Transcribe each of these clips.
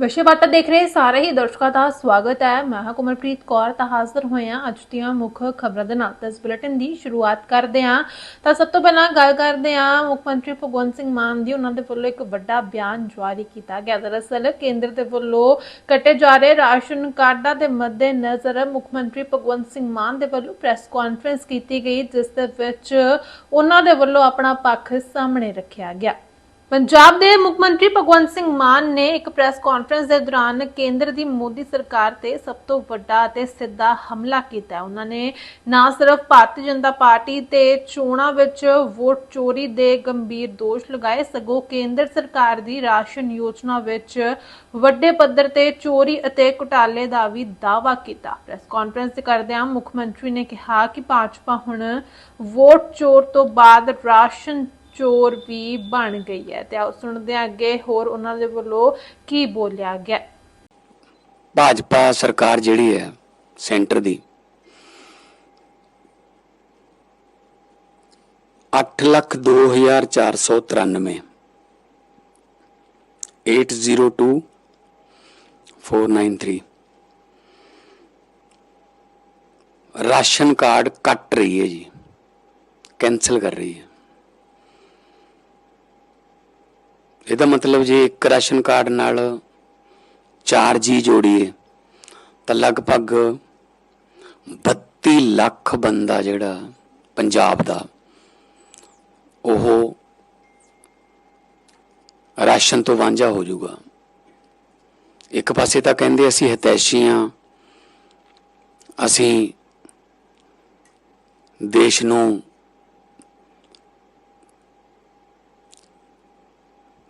ਵਿਸ਼ੇਵਾਰਤਾ ਦੇਖ ਰਹੇ ਸਾਰੇ ਹੀ ਦਰਸ਼ਕਾਂ ਦਾ ਸਵਾਗਤ ਹੈ। ਮੈਂ ਹਾਂ ਕੁਮਲਪ੍ਰੀਤ ਕੌਰ, ਤਾਂ ਹਾਜ਼ਰ ਹੋਏ ਹਾਂ ਅੱਜ ਦੀਆਂ ਮੁੱਖ ਖਬਰਾਂ ਦੇ ਨਾਲ। ਤਾਂ ਇਸ ਬੁਲੇਟਿਨ ਦੀ ਸ਼ੁਰੂਆਤ ਕਰਦੇ ਹਾਂ। ਤਾਂ ਸਭ ਤੋਂ ਪਹਿਲਾਂ ਗੱਲ ਕਰਦੇ ਹਾਂ ਮੁੱਖ ਮੰਤਰੀ ਭਗਵੰਤ ਸਿੰਘ ਮਾਨ ਦੀ। ਉਹਨਾਂ ਦੇ ਵੱਲੋਂ ਇੱਕ ਵੱਡਾ ਬਿਆਨ ਜਾਰੀ ਕੀਤਾ ਗਿਆ। ਦਰਅਸਲ ਕੇਂਦਰ ਦੇ ਵੱਲੋਂ ਕੱਟੇ ਜਾ ਰਹੇ ਰਾਸ਼ਨ ਕਾਰਡਾਂ ਦੇ ਮੱਦੇ ਨਜ਼ਰ ਮੁੱਖ ਮੰਤਰੀ ਭਗਵੰਤ ਸਿੰਘ ਮਾਨ ਦੇ ਵੱਲੋਂ ਪ੍ਰੈਸ ਕਾਨਫਰੰਸ ਕੀਤੀ ਗਈ, ਜਿਸ ਦੇ ਵਿੱਚ ਉਹਨਾਂ ਦੇ ਵੱਲੋਂ ਆਪਣਾ ਪੱਖ ਸਾਹਮਣੇ ਰੱਖਿਆ ਗਿਆ। ਪੰਜਾਬ ਦੇ ਮੁੱਖ ਮੰਤਰੀ ਭਗਵੰਤ ਸਿੰਘ ਮਾਨ ਨੇ ਇੱਕ ਪ੍ਰੈਸ ਕਾਨਫਰੰਸ ਦੇ ਦੌਰਾਨ ਕੇਂਦਰ ਦੀ ਮੋਦੀ ਸਰਕਾਰ ਤੇ ਸਭ ਤੋਂ ਵੱਡਾ ਅਤੇ ਸਿੱਧਾ ਹਮਲਾ ਕੀਤਾ ਹੈ। ਉਹਨਾਂ ਨੇ ਨਾ ਸਿਰਫ ਭਾਰਤੀ ਜਨਤਾ ਪਾਰਟੀ ਤੇ ਚੋਣਾਂ ਵਿੱਚ ਵੋਟ ਚੋਰੀ ਦੇ ਗੰਭੀਰ ਦੋਸ਼ ਲਗਾਏ, ਸਗੋਂ ਕੇਂਦਰ ਸਰਕਾਰ ਦੀ ਰਾਸ਼ਨ ਯੋਜਨਾ ਵਿੱਚ ਵੱਡੇ ਪੱਧਰ ਤੇ ਚੋਰੀ ਅਤੇ ਘੁਟਾਲੇ ਦਾ ਵੀ ਦਾਅਵਾ ਕੀਤਾ ਪ੍ਰੈਸ ਕਾਨਫਰੰਸ ਕਰਦਿਆਂ ਮੁੱਖ ਮੰਤਰੀ ਨੇ ਕਿਹਾ ਕਿ ਭਾਜਪਾ ਹੁਣ ਵੋਟ ਚੋਰ ਤੋਂ ਬਾਅਦ ਰਾਸ਼ਨ ਚੋਰ ਵੀ ਬਣ ਗਈ ਹੈ। ਤੇ ਆਓ ਸੁਣਦੇ ਹਾਂ ਅੱਗੇ ਹੋਰ ਉਹਨਾਂ ਦੇ ਵੱਲੋਂ ਕੀ ਬੋਲਿਆ ਗਿਆ। ਭਾਜਪਾ ਸਰਕਾਰ ਜਿਹੜੀ ਹੈ, ਸੈਂਟਰ ਦੀ 8 ਲੱਖ 2493 802 493 ਰਾਸ਼ਨ ਕਾਰਡ ਕੱਟ ਰਹੀ ਹੈ ਜੀ ਕੈਨਸਲ ਕਰ ਰਹੀ ਹੈ। ਇਹਦਾ ਮਤਲਬ ਜੇ ਇੱਕ ਰਾਸ਼ਨ ਕਾਰਡ ਨਾਲ ਚਾਰ ਜੀ ਜੋੜੀਏ, ਤਾਂ ਲਗਭਗ 32 ਲੱਖ ਬੰਦਾ ਜਿਹੜਾ ਪੰਜਾਬ ਦਾ, ਉਹ ਰਾਸ਼ਨ ਤੋਂ ਵਾਂਝਾ ਹੋ ਜਾਊਗਾ। ਇੱਕ ਪਾਸੇ ਤਾਂ ਕਹਿੰਦੇ ਅਸੀਂ ਹਤੈਸ਼ੀ ਹਾਂ ਅਸੀਂ ਦੇਸ਼ ਨੂੰ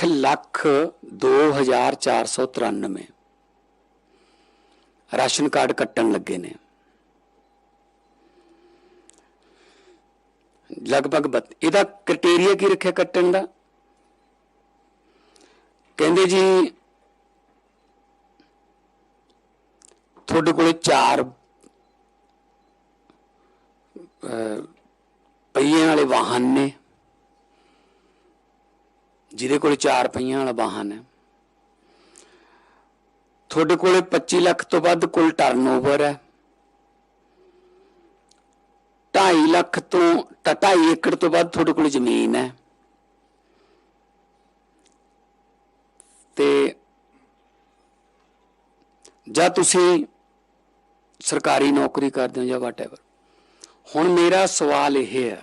ਅੱਠ ਲੱਖ 2493 ਰਾਸ਼ਨ ਕਾਰਡ ਕੱਟਣ ਲੱਗੇ ਨੇ। ਲਗਭਗ ਇਹਦਾ ਕ੍ਰਾਈਟੇਰੀਆ ਕੀ ਰੱਖਿਆ ਕੱਟਣ ਦਾ? ਕਹਿੰਦੇ ਜੀ, ਤੁਹਾਡੇ ਕੋਲੇ ਚਾਰ ਪਹੀਆਂ ਵਾਲੇ ਵਾਹਨ ਨੇ। ਜਿਹਦੇ ਕੋਲ ਚਾਰ ਪਹੀਆਂ ਵਾਲਾ ਵਾਹਨ ਹੈ। ਤੁਹਾਡੇ ਕੋਲੇ 25 ਲੱਖ ਤੋਂ ਵੱਧ ਕੁੱਲ ਟਰਨਓਵਰ ਹੈ। 2.5 ਲੱਖ ਤੋਂ 2.5 ਏਕੜ ਤੋਂ ਵੱਧ ਤੁਹਾਡੇ ਕੋਲ ਜ਼ਮੀਨ ਹੈ। ਤੇ ਜਾਂ ਤੁਸੀਂ ਸਰਕਾਰੀ ਨੌਕਰੀ ਕਰਦੇ ਹੋ ਜਾਂ ਵਾਟਐਵਰ ਹੁਣ ਮੇਰਾ ਸਵਾਲ ਇਹ ਹੈ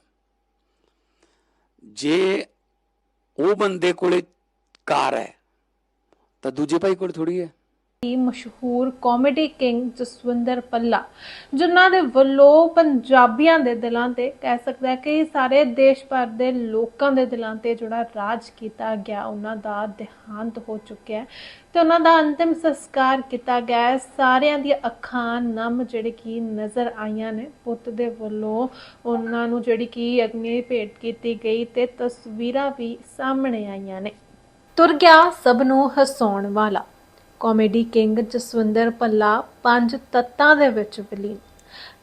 ਜੇ ਉਹ ਬੰਦੇ ਕੋਲੇ ਕਾਰ ਹੈ ਤਾਂ ਦੂਜੇ ਭਾਈ ਕੋਲ ਥੋੜੀ ਹੈ। ਦੀ ਮਸ਼ਹੂਰ ਕਾਮੇਡੀ ਕਿੰਗ ਜਸਵਿੰਦਰ ਪੱਲਾ, ਜਿਨ੍ਹਾਂ ਦੇ ਵੱਲੋਂ ਪੰਜਾਬੀਆਂ ਦੇ ਦਿਲਾਂ ਤੇ ਕਹਿ ਸਕਦਾ ਕਿ ਸਾਰੇ ਦੇਸ਼ ਭਰ ਦੇ ਲੋਕਾਂ ਦੇ ਦਿਲਾਂ ਤੇ ਜਿਹੜਾ ਰਾਜ ਕੀਤਾ ਗਿਆ, ਉਹਨਾਂ ਦਾ ਦੇਹਾਂਤ ਹੋ ਚੁੱਕਿਆ ਹੈ ਤੇ ਉਹਨਾਂ ਦਾ ਅੰਤਿਮ ਸੰਸਕਾਰ ਕੀਤਾ ਗਿਆ ਹੈ। ਸਾਰਿਆਂ ਦੀਆਂ ਅੱਖਾਂ ਨਮ ਜਿਹੜੇ ਕਿ ਨਜ਼ਰ ਆਈਆਂ ਨੇ। ਪੁੱਤ ਦੇ ਵੱਲੋਂ ਉਹਨਾਂ ਨੂੰ ਜਿਹੜੀ ਕੀ ਅਗਨੀ ਭੇਟ ਕੀਤੀ ਗਈ ਤੇ ਤਸਵੀਰਾਂ ਵੀ ਸਾਹਮਣੇ ਆਈਆਂ ਨੇ। ਤੁਰ ਗਿਆ ਸਭ ਨੂੰ ਹਸਾਉਣ ਵਾਲਾ। ਕਾਮੇਡੀ ਕਿੰਗ ਜਸਵਿੰਦਰ ਭੱਲਾ ਪੰਜ ਤੱਤਾਂ ਦੇ ਵਿੱਚ ਵਿਲੀਨ।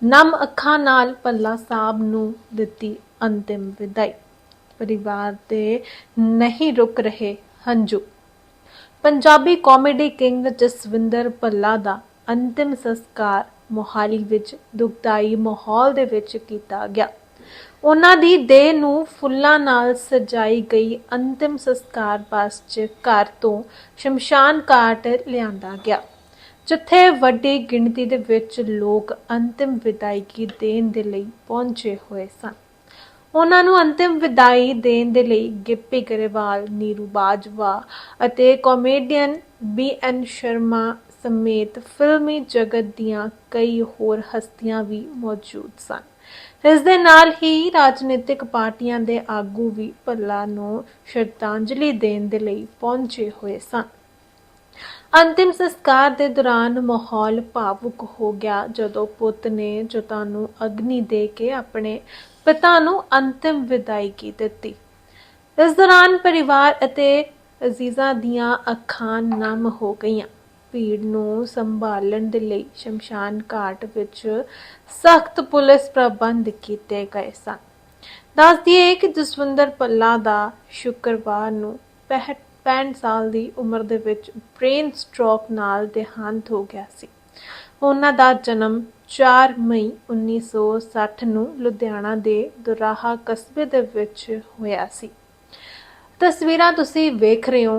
ਨਮ ਅੱਖਾਂ ਨਾਲ ਪੱਲਾ ਸਾਹਿਬ ਨੂੰ ਦਿੱਤੀ ਅੰਤਿਮ ਵਿਦਾਈ। ਪਰਿਵਾਰ ਦੇ ਨਹੀਂ ਰੁਕ ਰਹੇ ਹੰਝੂ। ਪੰਜਾਬੀ ਕਾਮੇਡੀ ਕਿੰਗ ਜਸਵਿੰਦਰ ਭੱਲਾ ਦਾ ਅੰਤਿਮ ਸੰਸਕਾਰ ਮੋਹਾਲੀ ਵਿੱਚ ਦੁਖਦਾਈ ਮਾਹੌਲ ਦੇ ਵਿੱਚ ਕੀਤਾ ਗਿਆ। ਉਹਨਾਂ ਦੀ ਦੇਹ ਨੂੰ ਫੁੱਲਾਂ ਨਾਲ ਸਜਾਈ ਗਈ ਅੰਤਿਮ ਸੰਸਕਾਰ ਵਾਸਤੇ ਘਰ ਤੋਂ ਸ਼ਮਸ਼ਾਨ ਘਾਟ ਲਿਆਂਦਾ ਗਿਆ। ਜਿੱਥੇ ਵੱਡੀ ਗਿਣਤੀ ਦੇ ਵਿੱਚ ਲੋਕ ਅੰਤਿਮ ਵਿਦਾਇਗੀ ਦੇਣ ਦੇ ਲਈ ਪਹੁੰਚੇ ਹੋਏ ਸਨ। ਉਹਨਾਂ ਨੂੰ ਅੰਤਿਮ ਵਿਦਾਈ ਦੇਣ ਦੇ ਲਈ ਗਿੱਪੀ ਗਰੇਵਾਲ, ਨੀਰੂ ਬਾਜਵਾ ਅਤੇ ਕਾਮੇਡੀਅਨ ਬੀ ਐਨ ਸ਼ਰਮਾ ਸਮੇਤ ਫਿਲਮੀ ਜਗਤ ਦੀਆਂ ਕਈ ਹੋਰ ਹਸਤੀਆਂ ਵੀ ਮੌਜੂਦ ਸਨ। ਇਸ ਦੇ ਨਾਲ ਹੀ ਰਾਜਨੀਤਿਕ ਪਾਰਟੀਆਂ ਦੇ ਆਗੂ ਵੀ ਭੱਲਾ ਨੂੰ ਸ਼ਰਧਾਂਜਲੀ ਦੇਣ ਦੇ ਲਈ ਪਹੁੰਚੇ ਹੋਏ ਸਨ। ਅੰਤਿਮ ਸੰਸਕਾਰ ਦੇ ਦੌਰਾਨ ਮਾਹੌਲ ਭਾਵੁਕ ਹੋ ਗਿਆ ਜਦੋਂ ਪੁੱਤ ਨੇ ਜਤਾ ਨੂੰ ਅਗਨੀ ਦੇ ਕੇ ਆਪਣੇ ਪਿਤਾ ਨੂੰ ਅੰਤਿਮ ਵਿਦਾਇਗੀ ਦਿੱਤੀ। ਇਸ ਦੌਰਾਨ ਪਰਿਵਾਰ ਅਤੇ ਅਜ਼ੀਜ਼ਾਂ ਦੀਆਂ ਅੱਖਾਂ ਨਮ ਹੋ ਗਈਆਂ। ਭੀੜ ਨੂੰ ਸੰਭਾਲਣ ਦੇ ਲਈ ਸ਼ਮਸ਼ਾਨ ਘਾਟ ਵਿੱਚ ਸਖਤ ਪੁਲਿਸ ਪ੍ਰਬੰਧ ਕੀਤੇ ਗਏ ਸਨ। ਦੱਸ ਦਈਏ ਕਿ ਜਸਵਿੰਦਰ ਪੱਲਾ ਦਾ ਸ਼ੁੱਕਰਵਾਰ ਨੂੰ 65 ਸਾਲ ਦੀ ਉਮਰ ਦੇ ਵਿੱਚ ਬ੍ਰੇਨ ਸਟ੍ਰੋਕ ਨਾਲ ਦੇਹਾਂਤ ਹੋ ਗਿਆ ਸੀ। ਉਹਨਾਂ ਦਾ ਜਨਮ 4 ਮਈ 1960 ਨੂੰ ਲੁਧਿਆਣਾ ਦੇ ਦੁਰਾਹਾ ਕਸਬੇ ਦੇ ਵਿੱਚ ਹੋਇਆ ਸੀ। ਤਸਵੀਰਾਂ ਤੁਸੀਂ ਵੇਖ ਰਹੇ ਹੋ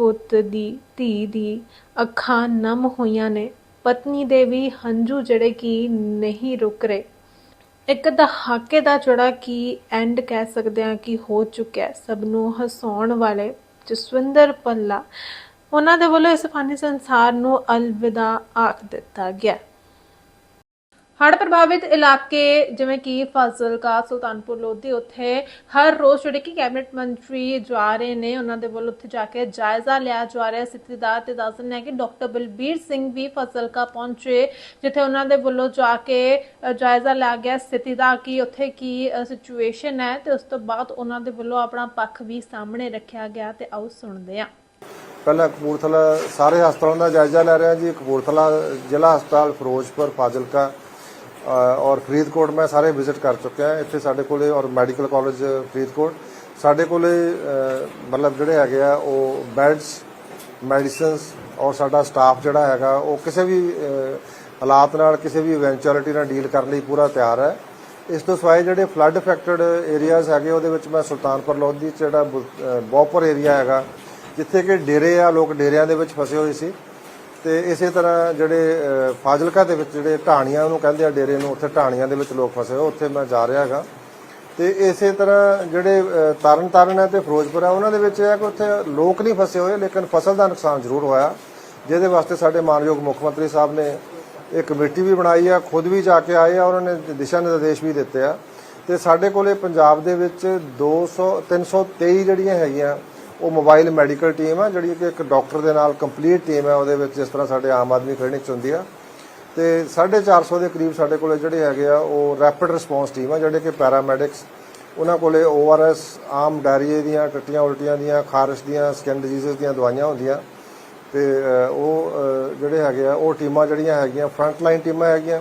ਪੁੱਤ ਦੀ, ਧੀ ਦੀ ਅੱਖਾਂ ਨਮ ਹੋਈਆਂ ਨੇ। ਪਤਨੀ ਦੇ ਵੀ ਹੰਝੂ ਜਿਹੜੇ ਕਿ ਨਹੀਂ ਰੁਕ ਰਹੇ। ਇੱਕ ਦਹਾਕੇ ਦਾ ਜਿਹੜਾ ਕਿ ਐਂਡ ਕਹਿ ਸਕਦੇ ਹਾਂ ਕਿ ਹੋ ਚੁੱਕਿਆ ਸਭ ਨੂੰ ਹਸਾਉਣ ਵਾਲੇ ਜਸਵਿੰਦਰ ਪੱਲਾ ਉਹਨਾਂ ਦੇ ਵੱਲੋਂ ਇਸ ਫਾਨੀ ਸੰਸਾਰ ਨੂੰ ਅਲਵਿਦਾ ਆਖ ਦਿੱਤਾ ਗਿਆ ਹੜ੍ਹ ਪ੍ਰਭਾਵਿਤ ਇਲਾਕੇ ਜਿਵੇਂ ਕਿ ਫਾਜ਼ਿਲਕਾ, ਸੁਲਤਾਨਪੁਰ, ਲੋਧੀ, ਉੱਥੇ ਹਰ ਰੋਜ਼ ਜਿਹੜੇ ਕਿ ਕੈਬਨਿਟ ਮੰਤਰੀ ਜਾ ਰਹੇ ਨੇ, ਉਹਨਾਂ ਦੇ ਵੱਲੋਂ ਉੱਥੇ ਜਾ ਕੇ ਜਾਇਜ਼ਾ ਲਿਆ ਜਾ ਰਿਹਾ ਸਥਿਤੀ ਦਾ ਤੇ ਦੱਸ ਦਿੰਦੇ ਹਾਂ ਕਿ ਡਾਕਟਰ ਬਲਬੀਰ ਸਿੰਘ ਵੀ ਫਾਜ਼ਿਲਕਾ ਪਹੁੰਚੇ, ਜਿੱਥੇ ਉਹਨਾਂ ਦੇ ਵੱਲੋਂ ਜਾ ਕੇ ਜਾਇਜ਼ਾ ਲਿਆ ਗਿਆ ਸਥਿਤੀ ਦਾ ਕਿ ਉੱਥੇ ਕੀ ਸਿਚੁਏਸ਼ਨ ਹੈ ਤੇ ਉਸ ਤੋਂ ਬਾਅਦ ਉਹਨਾਂ ਦੇ ਵੱਲੋਂ ਆਪਣਾ ਪੱਖ ਵੀ ਸਾਹਮਣੇ ਰੱਖਿਆ ਗਿਆ ਤੇ ਆਓ ਸੁਣਦੇ ਹਾਂ। ਪਹਿਲਾਂ ਕਪੂਰਥਲਾ ਸਾਰੇ ਹਸਪਤਾਲਾਂ ਦਾ ਜਾਇਜ਼ਾ ਲੈ ਰਿਹਾ ਜੀ। ਕਪੂਰਥਲਾ ਜ਼ਿਲ੍ਹਾ ਹਸਪਤਾਲ, ਫਿਰੋਜ਼ਪੁਰ, ਫਾਜ਼ਿਲਕਾ ਔਰ ਫਰੀਦਕੋਟ ਮੈਂ ਸਾਰੇ ਵਿਜ਼ਿਟ ਕਰ ਚੁੱਕਿਆ ਇੱਥੇ ਸਾਡੇ ਕੋਲੇ ਔਰ ਮੈਡੀਕਲ ਕਾਲਜ ਫਰੀਦਕੋਟ। ਸਾਡੇ ਕੋਲੇ ਮਤਲਬ ਜਿਹੜੇ ਹੈਗੇ ਆ, ਉਹ ਬੈਡਸ ਮੈਡੀਸਿਨਸ ਔਰ ਸਾਡਾ ਸਟਾਫ ਜਿਹੜਾ ਹੈਗਾ, ਉਹ ਕਿਸੇ ਵੀ ਹਾਲਾਤ ਨਾਲ, ਕਿਸੇ ਵੀ ਇਵੈਂਚੁਅਲਿਟੀ ਨਾਲ ਡੀਲ ਕਰਨ ਲਈ ਪੂਰਾ ਤਿਆਰ ਹੈ। ਇਸ ਤੋਂ ਸਿਵਾਏ ਜਿਹੜੇ ਫਲੱਡ ਅਫੈਕਟਡ ਏਰੀਆਜ਼ ਹੈਗੇ, ਉਹਦੇ ਵਿੱਚ ਮੈਂ ਸੁਲਤਾਨਪੁਰ, ਲੋਧੀ 'ਚ ਜਿਹੜਾ ਬੁ- ਬੋਪਰ ਏਰੀਆ ਹੈਗਾ, ਜਿੱਥੇ ਕਿ ਡੇਰੇ ਆ, ਲੋਕ ਡੇਰਿਆਂ ਦੇ ਵਿੱਚ ਫਸੇ ਹੋਏ ਸੀ। ਤੇ ਇਸੇ ਤਰ੍ਹਾਂ ਜਿਹੜੇ ਫਾਜ਼ਿਲਕਾ ਦੇ ਵਿੱਚ ਜਿਹੜੇ ਢਾਣੀਆਂ ਨੂੰ ਕਹਿੰਦੇ ਆ ਡੇਰੇ ਨੂੰ ਉੱਥੇ ਢਾਣੀਆਂ ਦੇ ਵਿੱਚ ਲੋਕ ਫਸੇ ਹੋਏ ਉੱਥੇ ਮੈਂ ਜਾ ਰਿਹਾ ਹੈਗਾ। ਤੇ ਇਸੇ ਤਰ੍ਹਾਂ ਜਿਹੜੇ ਅ, ਤਰਨ ਤਾਰਨ ਹੈ ਤੇ ਫਿਰੋਜ਼ਪੁਰ ਹੈ ਉਹਨਾਂ ਦੇ ਵਿੱਚ ਇਹ ਹੈ ਕਿ ਉੱਥੇ ਲੋਕ ਨਹੀਂ ਫਸੇ ਹੋਏ ਲੇਕਿਨ ਫਸਲ ਦਾ ਨੁਕਸਾਨ ਜ਼ਰੂਰ ਹੋਇਆ। ਜਿਹਦੇ ਵਾਸਤੇ ਸਾਡੇ ਮਾਨਯੋਗ ਮੁੱਖ ਮੰਤਰੀ ਸਾਹਿਬ ਨੇ ਇੱਕ ਕਮੇਟੀ ਵੀ ਬਣਾਈ ਆ ਖੁਦ ਵੀ ਜਾ ਕੇ ਆਏ ਆ ਉਹਨਾਂ ਨੇ ਦਿਸ਼ਾ ਨਿਰਦੇਸ਼ ਵੀ ਦਿੱਤੇ ਆ। ਤੇ ਸਾਡੇ ਕੋਲੇ ਪੰਜਾਬ ਦੇ ਵਿੱਚ 200 323 ਜਿਹੜੀਆਂ ਹੈਗੀਆਂ ਉਹ ਮੋਬਾਈਲ ਮੈਡੀਕਲ ਟੀਮ ਆ, ਜਿਹੜੀ ਕਿ ਇੱਕ ਡਾਕਟਰ ਦੇ ਨਾਲ ਕੰਪਲੀਟ ਟੀਮ ਹੈ ਉਹਦੇ ਵਿੱਚ ਜਿਸ ਤਰ੍ਹਾਂ ਸਾਡੇ ਆਮ ਆਦਮੀ ਕਲੀਨਿਕ 'ਚ ਹੁੰਦੀ ਆ। ਤੇ 450 ਦੇ ਕਰੀਬ ਸਾਡੇ ਕੋਲੇ ਜਿਹੜੇ ਹੈਗੇ ਆ, ਉਹ ਰੈਪਿਡ ਰਿਸਪੌਂਸ ਟੀਮ ਆ, ਜਿਹੜੇ ਕਿ ਪੈਰਾਮੈਡਿਕਸ ਉਹਨਾਂ ਕੋਲੇ ਓਆਰਐਸ ਆਮ ਡਾਇਰੀਏ ਦੀਆਂ, ਟੱਟੀਆਂ ਉਲਟੀਆਂ ਦੀਆਂ, ਖਾਰਸ਼ ਦੀਆਂ ਸਕਿਨ ਡਿਜ਼ੀਜ਼ਸ ਦੀਆਂ ਦਵਾਈਆਂ ਹੁੰਦੀਆਂ। ਤੇ ਉਹ ਜਿਹੜੇ ਹੈਗੇ ਆ, ਉਹ ਟੀਮਾਂ ਜਿਹੜੀਆਂ ਹੈਗੀਆਂ ਫਰੰਟ ਲਾਈਨ ਟੀਮਾਂ ਹੈਗੀਆਂ।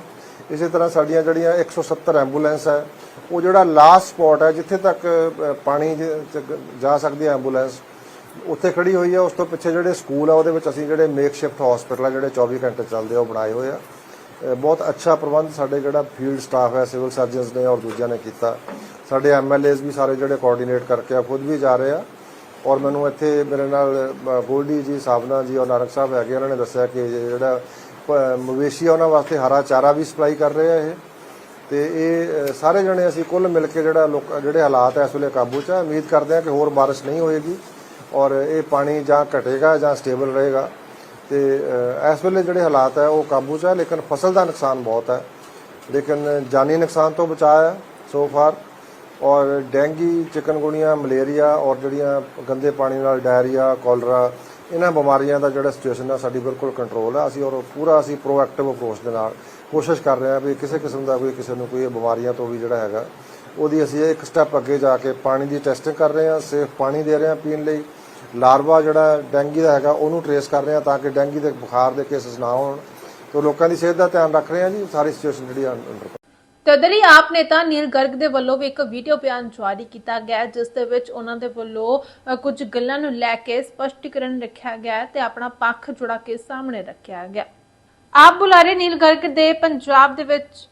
ਇਸੇ ਤਰ੍ਹਾਂ ਸਾਡੀਆਂ ਜਿਹੜੀਆਂ 170 ਐਂਬੂਲੈਂਸ ਹੈ ਉਹ ਜਿਹੜਾ ਲਾਸਟ ਸਪੌਟ ਹੈ, ਜਿੱਥੇ ਤੱਕ ਪਾਣੀ ਜਾ ਸਕਦੀ ਹੈ ਐਂਬੂਲੈਂਸ ਉੱਥੇ ਖੜੀ ਹੋਈ ਹੈ। ਉਸ ਤੋਂ ਪਿੱਛੇ ਜਿਹੜੇ ਸਕੂਲ ਆ, ਉਹਦੇ ਵਿੱਚ ਅਸੀਂ ਜਿਹੜੇ ਮੇਕਸ਼ਿਫਟ ਹਸਪੀਟਲ ਆ, ਜਿਹੜੇ 24 ਘੰਟੇ ਚੱਲਦੇ ਆ, ਉਹ ਬਣਾਏ ਹੋਏ ਆ। ਬਹੁਤ ਅੱਛਾ ਪ੍ਰਬੰਧ ਸਾਡੇ ਜਿਹੜਾ ਫੀਲਡ ਸਟਾਫ ਹੈ ਸਿਵਲ ਸਰਜਨਸ ਨੇ ਔਰ ਦੂਜਿਆਂ ਨੇ ਕੀਤਾ। ਸਾਡੇ ਐਮਐਲਏਸ ਵੀ ਸਾਰੇ ਜਿਹੜੇ ਕੋਆਰਡੀਨੇਟ ਕਰਕੇ ਆ, ਖੁਦ ਵੀ ਜਾ ਰਹੇ ਆ। ਔਰ ਮੈਨੂੰ ਇੱਥੇ ਮੇਰੇ ਨਾਲ ਗੋਲਡੀ ਜੀ ਸਾਬਨਾ ਜੀ ਔਰ ਨਾਰਕ ਸਾਹਿਬ ਹੈਗੇ ਉਹਨਾਂ ਨੇ ਦੱਸਿਆ ਕਿ ਜਿਹੜਾ ਮਵੇਸ਼ੀ ਆ, ਉਹਨਾਂ ਵਾਸਤੇ ਹਰਾ ਚਾਰਾ ਵੀ ਸਪਲਾਈ ਕਰ ਰਹੇ ਆ ਇਹ। ਤੇ ਇਹ ਸਾਰੇ ਜਣੇ ਅਸੀਂ ਕੁੱਲ ਮਿਲ ਕੇ ਜਿਹੜਾ ਲੋਕ, ਜਿਹੜੇ ਹਾਲਾਤ ਐ ਇਸ ਵੇਲੇ ਕਾਬੂ 'ਚ ਆ। ਉਮੀਦ ਕਰਦੇ ਹਾਂ ਕਿ ਹੋਰ ਬਾਰਿਸ਼ ਨਹੀਂ ਹੋਏਗੀ ਔਰ ਇਹ ਪਾਣੀ ਜਾਂ ਘਟੇਗਾ ਜਾਂ ਸਟੇਬਲ ਰਹੇਗਾ। ਤੇ ਇਸ ਵੇਲੇ ਜਿਹੜੇ ਹਾਲਾਤ ਹੈ ਉਹ ਕਾਬੂ 'ਚ ਹੈ ਲੇਕਿਨ ਫਸਲ ਦਾ ਨੁਕਸਾਨ ਬਹੁਤ ਹੈ। ਲੇਕਿਨ ਜਾਨੀ ਨੁਕਸਾਨ ਤੋਂ ਬਚਾਅ ਹੈ ਸੋ ਫਾਰ ਔਰ ਡੈਂਗੀ ਚਿਕਨਗੁਨੀਆ ਮਲੇਰੀਆ ਔਰ ਜਿਹੜੀਆਂ ਗੰਦੇ ਪਾਣੀ ਨਾਲ ਡਾਇਰੀਆ, ਕੋਲਰਾ ਇਹਨਾਂ ਬਿਮਾਰੀਆਂ ਦਾ ਜਿਹੜਾ ਸਿਚੁਏਸ਼ਨ ਹੈ ਸਾਡੀ ਬਿਲਕੁਲ ਕੰਟਰੋਲ ਹੈ ਅਸੀਂ ਔਰ ਪੂਰਾ ਅਸੀਂ ਪ੍ਰੋਐਕਟਿਵ ਅਪਰੋਚ ਦੇ ਨਾਲ ਕੋਸ਼ਿਸ਼ ਕਰ ਰਹੇ ਹਾਂ ਵੀ ਕਿਸੇ ਕਿਸਮ ਦਾ ਕੋਈ ਕਿਸੇ ਨੂੰ ਕੋਈ ਇਹ ਬਿਮਾਰੀਆਂ ਤੋਂ ਵੀ ਜਿਹੜਾ ਹੈਗਾ, ਉਹਦੀ ਅਸੀਂ ਇੱਕ ਸਟੈਪ ਅੱਗੇ ਜਾ ਕੇ ਪਾਣੀ ਦੀ ਟੈਸਟਿੰਗ ਕਰ ਰਹੇ ਹਾਂ ਸੇਫ ਪਾਣੀ ਦੇ ਰਹੇ ਹਾਂ ਪੀਣ ਲਈ। ਲਾਰਵਾ ਜਿਹੜਾ ਡੈਂਗੀ ਦਾ ਹੈਗਾ, ਉਹਨੂੰ ਟਰੇਸ ਕਰ ਰਹੇ ਹਾਂ ਤਾਂ ਕਿ ਡੈਂਗੀ ਦੇ ਬੁਖਾਰ ਦੇ ਕੇਸਸ ਨਾ ਹੋਣ। ਤੇ ਲੋਕਾਂ ਦੀ ਸਿਹਤ ਦਾ ਧਿਆਨ ਰੱਖ ਰਹੇ ਹਾਂ ਜੀ, ਸਾਰੀ ਸਿਚੁਏਸ਼ਨ ਜਿਹੜੀ ਆ ਅੰਡਰ ਤਦਰੀ ਆਪ ਨੇਤਾ ਨੀਲ ਗਰਗ ਦੇ ਵੱਲੋਂ ਵੀ ਇੱਕ ਵੀਡੀਓ ਬਿਆਨ ਜਾਰੀ ਕੀਤਾ ਗਿਆ ਜਿਸ ਦੇ ਵਿੱਚ ਉਹਨਾਂ ਦੇ ਵੱਲੋਂ ਕੁਝ ਗੱਲਾਂ ਨੂੰ ਲੈ ਕੇ ਸਪਸ਼ਟੀਕਰਨ ਰੱਖਿਆ ਗਿਆ ਤੇ ਆਪਣਾ ਪੱਖ ਜੁੜਾ ਕੇ ਸਾਹਮਣੇ ਰੱਖਿਆ ਗਿਆ ਆਪ ਬੁਲਾਰੇ ਨੀਲ ਗਰਗ ਦੇ ਪੰਜਾਬ ਦੇ ਵਿੱਚ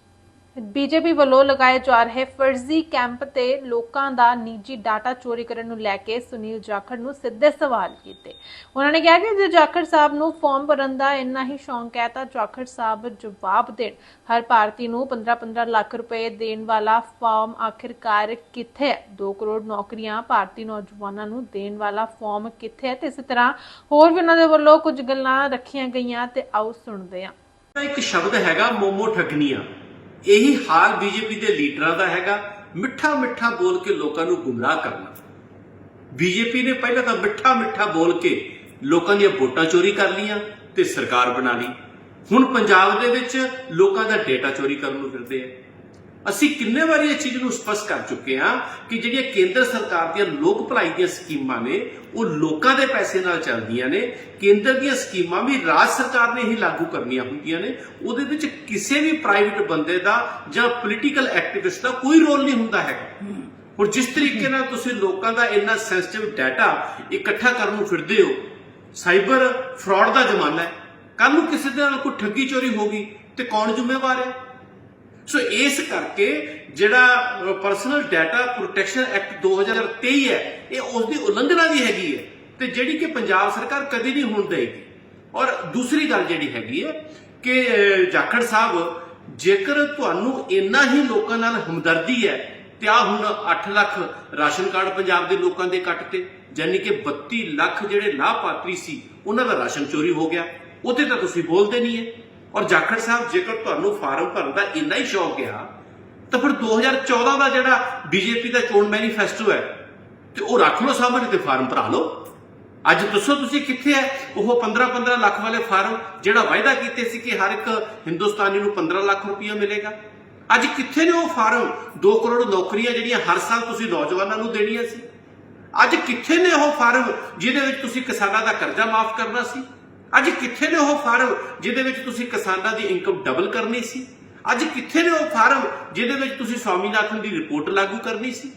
ਬੀਜੇਪੀ ਵੱਲੋਂ ਲਗਾਏ ਜਾ ਰਹੇ ਫਰਜ਼ੀ ਕੈਂਪ ਤੇ ਲੋਕਾਂ ਦਾ ਨਿੱਜੀ ਡਾਟਾ ਚੋਰੀ ਕਰਨ ਨੂੰ ਲੈ ਕੇ ਸੁਨੀਲ ਜਾਖੜ ਨੂੰ ਸਿੱਧੇ ਸਵਾਲ ਕੀਤੇ। ਉਹਨਾਂ ਨੇ ਕਿਹਾ ਕਿ ਜੇ ਜਾਖੜ ਸਾਹਿਬ ਨੂੰ ਫਾਰਮ ਭਰਨ ਦਾ ਇੰਨਾ ਹੀ ਸ਼ੌਂਕ ਹੈ ਤਾਂ ਜਾਖੜ ਸਾਹਿਬ ਜਵਾਬ ਦੇਣ। ਹਰ ਭਾਰਤੀ ਨੂੰ 15-15 ਲੱਖ ਰੁਪਏ ਦੇਣ ਵਾਲਾ ਫਾਰਮ ਆਖਿਰਕਾਰ ਕਿੱਥੇ ਹੈ? 2 ਕਰੋੜ ਨੌਕਰੀਆਂ ਭਾਰਤੀ ਨੌਜਵਾਨਾਂ ਨੂੰ ਦੇਣ ਵਾਲਾ ਫਾਰਮ ਕਿੱਥੇ ਹੈ? ਤੇ ਇਸੇ ਤਰ੍ਹਾਂ ਹੋਰ ਵੀ ਉਹਨਾਂ ਦੇ ਵੱਲੋਂ ਕੁਝ ਗੱਲਾਂ ਰੱਖੀਆਂ ਗਈਆਂ ਤੇ ਆਓ ਸੁਣਦੇ ਹਾਂ। ਇੱਕ ਸ਼ਬਦ ਹੈਗਾ, ਮੋਮੋ ਠੱਗਣੀਆਂ। ਇਹੀ ਹਾਲ ਬੀਜੇਪੀ ਦੇ ਲੀਡਰਾਂ ਦਾ ਹੈਗਾ। ਮਿੱਠਾ ਮਿੱਠਾ ਬੋਲ ਕੇ ਲੋਕਾਂ ਨੂੰ ਗੁੰਮਰਾਹ ਕਰਨਾ। ਬੀਜੇਪੀ ਨੇ ਪਹਿਲਾਂ ਤਾਂ ਮਿੱਠਾ ਮਿੱਠਾ ਬੋਲ ਕੇ ਲੋਕਾਂ ਦੀਆਂ ਵੋਟਾਂ ਚੋਰੀ ਕਰ ਲੀਆਂ ਤੇ ਸਰਕਾਰ ਬਣਾ ਲਈ। ਹੁਣ ਪੰਜਾਬ ਦੇ ਵਿੱਚ ਲੋਕਾਂ ਦਾ ਡੇਟਾ ਚੋਰੀ ਕਰਨ ਨੂੰ ਫਿਰਦੇ ਆ। ਅਸੀਂ ਕਿੰਨੇ ਵਾਰੀ ਇਸ ਚੀਜ਼ ਨੂੰ ਸਪਸ਼ਟ ਕਰ ਚੁੱਕੇ ਹਾਂ ਕਿ ਜਿਹੜੀਆਂ ਕੇਂਦਰ ਸਰਕਾਰ ਦੀਆਂ ਲੋਕ ਭਲਾਈ ਦੀਆਂ ਸਕੀਮਾਂ ਨੇ, ਉਹ ਲੋਕਾਂ ਦੇ ਪੈਸੇ ਨਾਲ ਚੱਲਦੀਆਂ ਨੇ। ਕੇਂਦਰ ਦੀਆਂ ਸਕੀਮਾਂ ਵੀ ਰਾਜ ਸਰਕਾਰ ਨੇ ਹੀ ਲਾਗੂ ਕਰਨੀਆਂ ਹੁੰਦੀਆਂ ਨੇ। ਉਹਦੇ ਵਿੱਚ ਕਿਸੇ ਵੀ ਪ੍ਰਾਈਵੇਟ ਬੰਦੇ ਦਾ ਜਾਂ ਪੋਲੀਟੀਕਲ ਐਕਟਿਵਿਸਟ ਦਾ ਕੋਈ ਰੋਲ ਨਹੀਂ ਹੁੰਦਾ ਹੈਗਾ। ਹੁਣ ਜਿਸ ਤਰੀਕੇ ਨਾਲ ਤੁਸੀਂ ਲੋਕਾਂ ਦਾ ਇੰਨਾ ਸੈਂਸਿਟਿਵ ਡਾਟਾ ਇਕੱਠਾ ਕਰਨ ਨੂੰ ਫਿਰਦੇ ਹੋ, ਸਾਈਬਰ ਫਰਾਡ ਦਾ ਜ਼ਮਾਨਾ ਹੈ। ਕੱਲ ਨੂੰ ਕਿਸੇ ਦੇ ਨਾਲ ਕੋਈ ਠੱਗੀ ਚੋਰੀ ਹੋ ਗਈ ਤੇ ਕੌਣ ਜ਼ਿੰਮੇਵਾਰ ਹੈ? ਸੋ ਇਸ ਕਰਕੇ ਜਿਹੜਾ ਪਰਸਨਲ ਡਾਟਾ ਪ੍ਰੋਟੈਕਸ਼ਨ ਐਕਟ 2023 ਹੈ, ਇਹ ਉਸ ਦੀ ਉਲੰਘਣਾ ਵੀ ਹੈਗੀ ਹੈ ਤੇ ਜਿਹੜੀ ਕਿ ਪੰਜਾਬ ਸਰਕਾਰ ਕਦੇ ਨਹੀਂ ਹੋਣ ਦੇਗੀ ਔਰ ਦੂਸਰੀ ਗੱਲ ਜਿਹੜੀ ਹੈਗੀ ਹੈ ਕਿ ਜਾਖੜ ਸਾਹਿਬ, ਜੇਕਰ ਤੁਹਾਨੂੰ ਇੰਨਾ ਹੀ ਲੋਕਾਂ ਨਾਲ ਹਮਦਰਦੀ ਹੈ, ਤੇ ਆ ਹੁਣ 8 ਲੱਖ ਰਾਸ਼ਨ ਕਾਰਡ ਪੰਜਾਬ ਦੇ ਲੋਕਾਂ ਦੇ ਕੱਟ ਤੇ ਯਾਨੀ ਕਿ 32 ਲੱਖ ਜਿਹੜੇ ਲਾਭਪਾਤਰੀ ਸੀ, ਉਹਨਾਂ ਦਾ ਰਾਸ਼ਨ ਚੋਰੀ ਹੋ ਗਿਆ। ਉਹਦੇ ਤਾਂ ਤੁਸੀਂ ਬੋਲਦੇ ਨਹੀਂ ਹੈ। ਔਰ ਜਾਖੜ ਸਾਹਿਬ, ਜੇਕਰ ਤੁਹਾਨੂੰ ਫਾਰਮ ਭਰਨ ਦਾ ਇੰਨਾ ਹੀ ਸ਼ੌਕ ਆ, ਤਾਂ ਫਿਰ 2014 ਦਾ ਜਿਹੜਾ ਬੀਜੇਪੀ ਦਾ ਚੋਣ ਮੈਨੀਫੈਸਟੋ ਹੈ, ਤੇ ਉਹ ਰੱਖ ਲਓ ਸਾਹਮਣੇ ਤੇ ਫਾਰਮ ਭਰਾ ਲਓ। ਅੱਜ ਦੱਸੋ ਤੁਸੀਂ ਕਿੱਥੇ ਹੈ ਉਹ 15-15 ਲੱਖ ਵਾਲੇ ਫਾਰਮ, ਜਿਹੜਾ ਵਾਅਦਾ ਕੀਤੇ ਸੀ ਕਿ ਹਰ ਇੱਕ ਹਿੰਦੁਸਤਾਨੀ ਨੂੰ 15 ਲੱਖ ਰੁਪਇਆ ਮਿਲੇਗਾ। ਅੱਜ ਕਿੱਥੇ ਨੇ ਉਹ ਫਾਰਮ? 2 ਕਰੋੜ ਨੌਕਰੀਆਂ ਜਿਹੜੀਆਂ ਹਰ ਸਾਲ ਤੁਸੀਂ ਨੌਜਵਾਨਾਂ ਨੂੰ ਦੇਣੀਆਂ ਸੀ। ਅੱਜ ਕਿੱਥੇ ਨੇ ਉਹ ਫਾਰਮ, ਜਿਹਦੇ ਵਿੱਚ ਤੁਸੀਂ ਕਿਸਾਨਾਂ ਦਾ ਕਰਜ਼ਾ ਮਾਫ ਕਰਨਾ ਸੀ? ਅੱਜ ਕਿੱਥੇ ਨੇ ਉਹ ਫਾਰਮ ਜਿਹਦੇ ਵਿੱਚ ਤੁਸੀਂ ਕਿਸਾਨਾਂ ਦੀ ਇਨਕਮ ਡਬਲ ਕਰਨੀ ਸੀ? ਅੱਜ ਕਿੱਥੇ ਨੇ ਉਹ ਫਾਰਮ ਜਿਹਦੇ ਵਿੱਚ ਤੁਸੀਂ ਸਵਾਮੀਨਾਥਨ ਦੀ ਰਿਪੋਰਟ ਲਾਗੂ ਕਰਨੀ ਸੀ?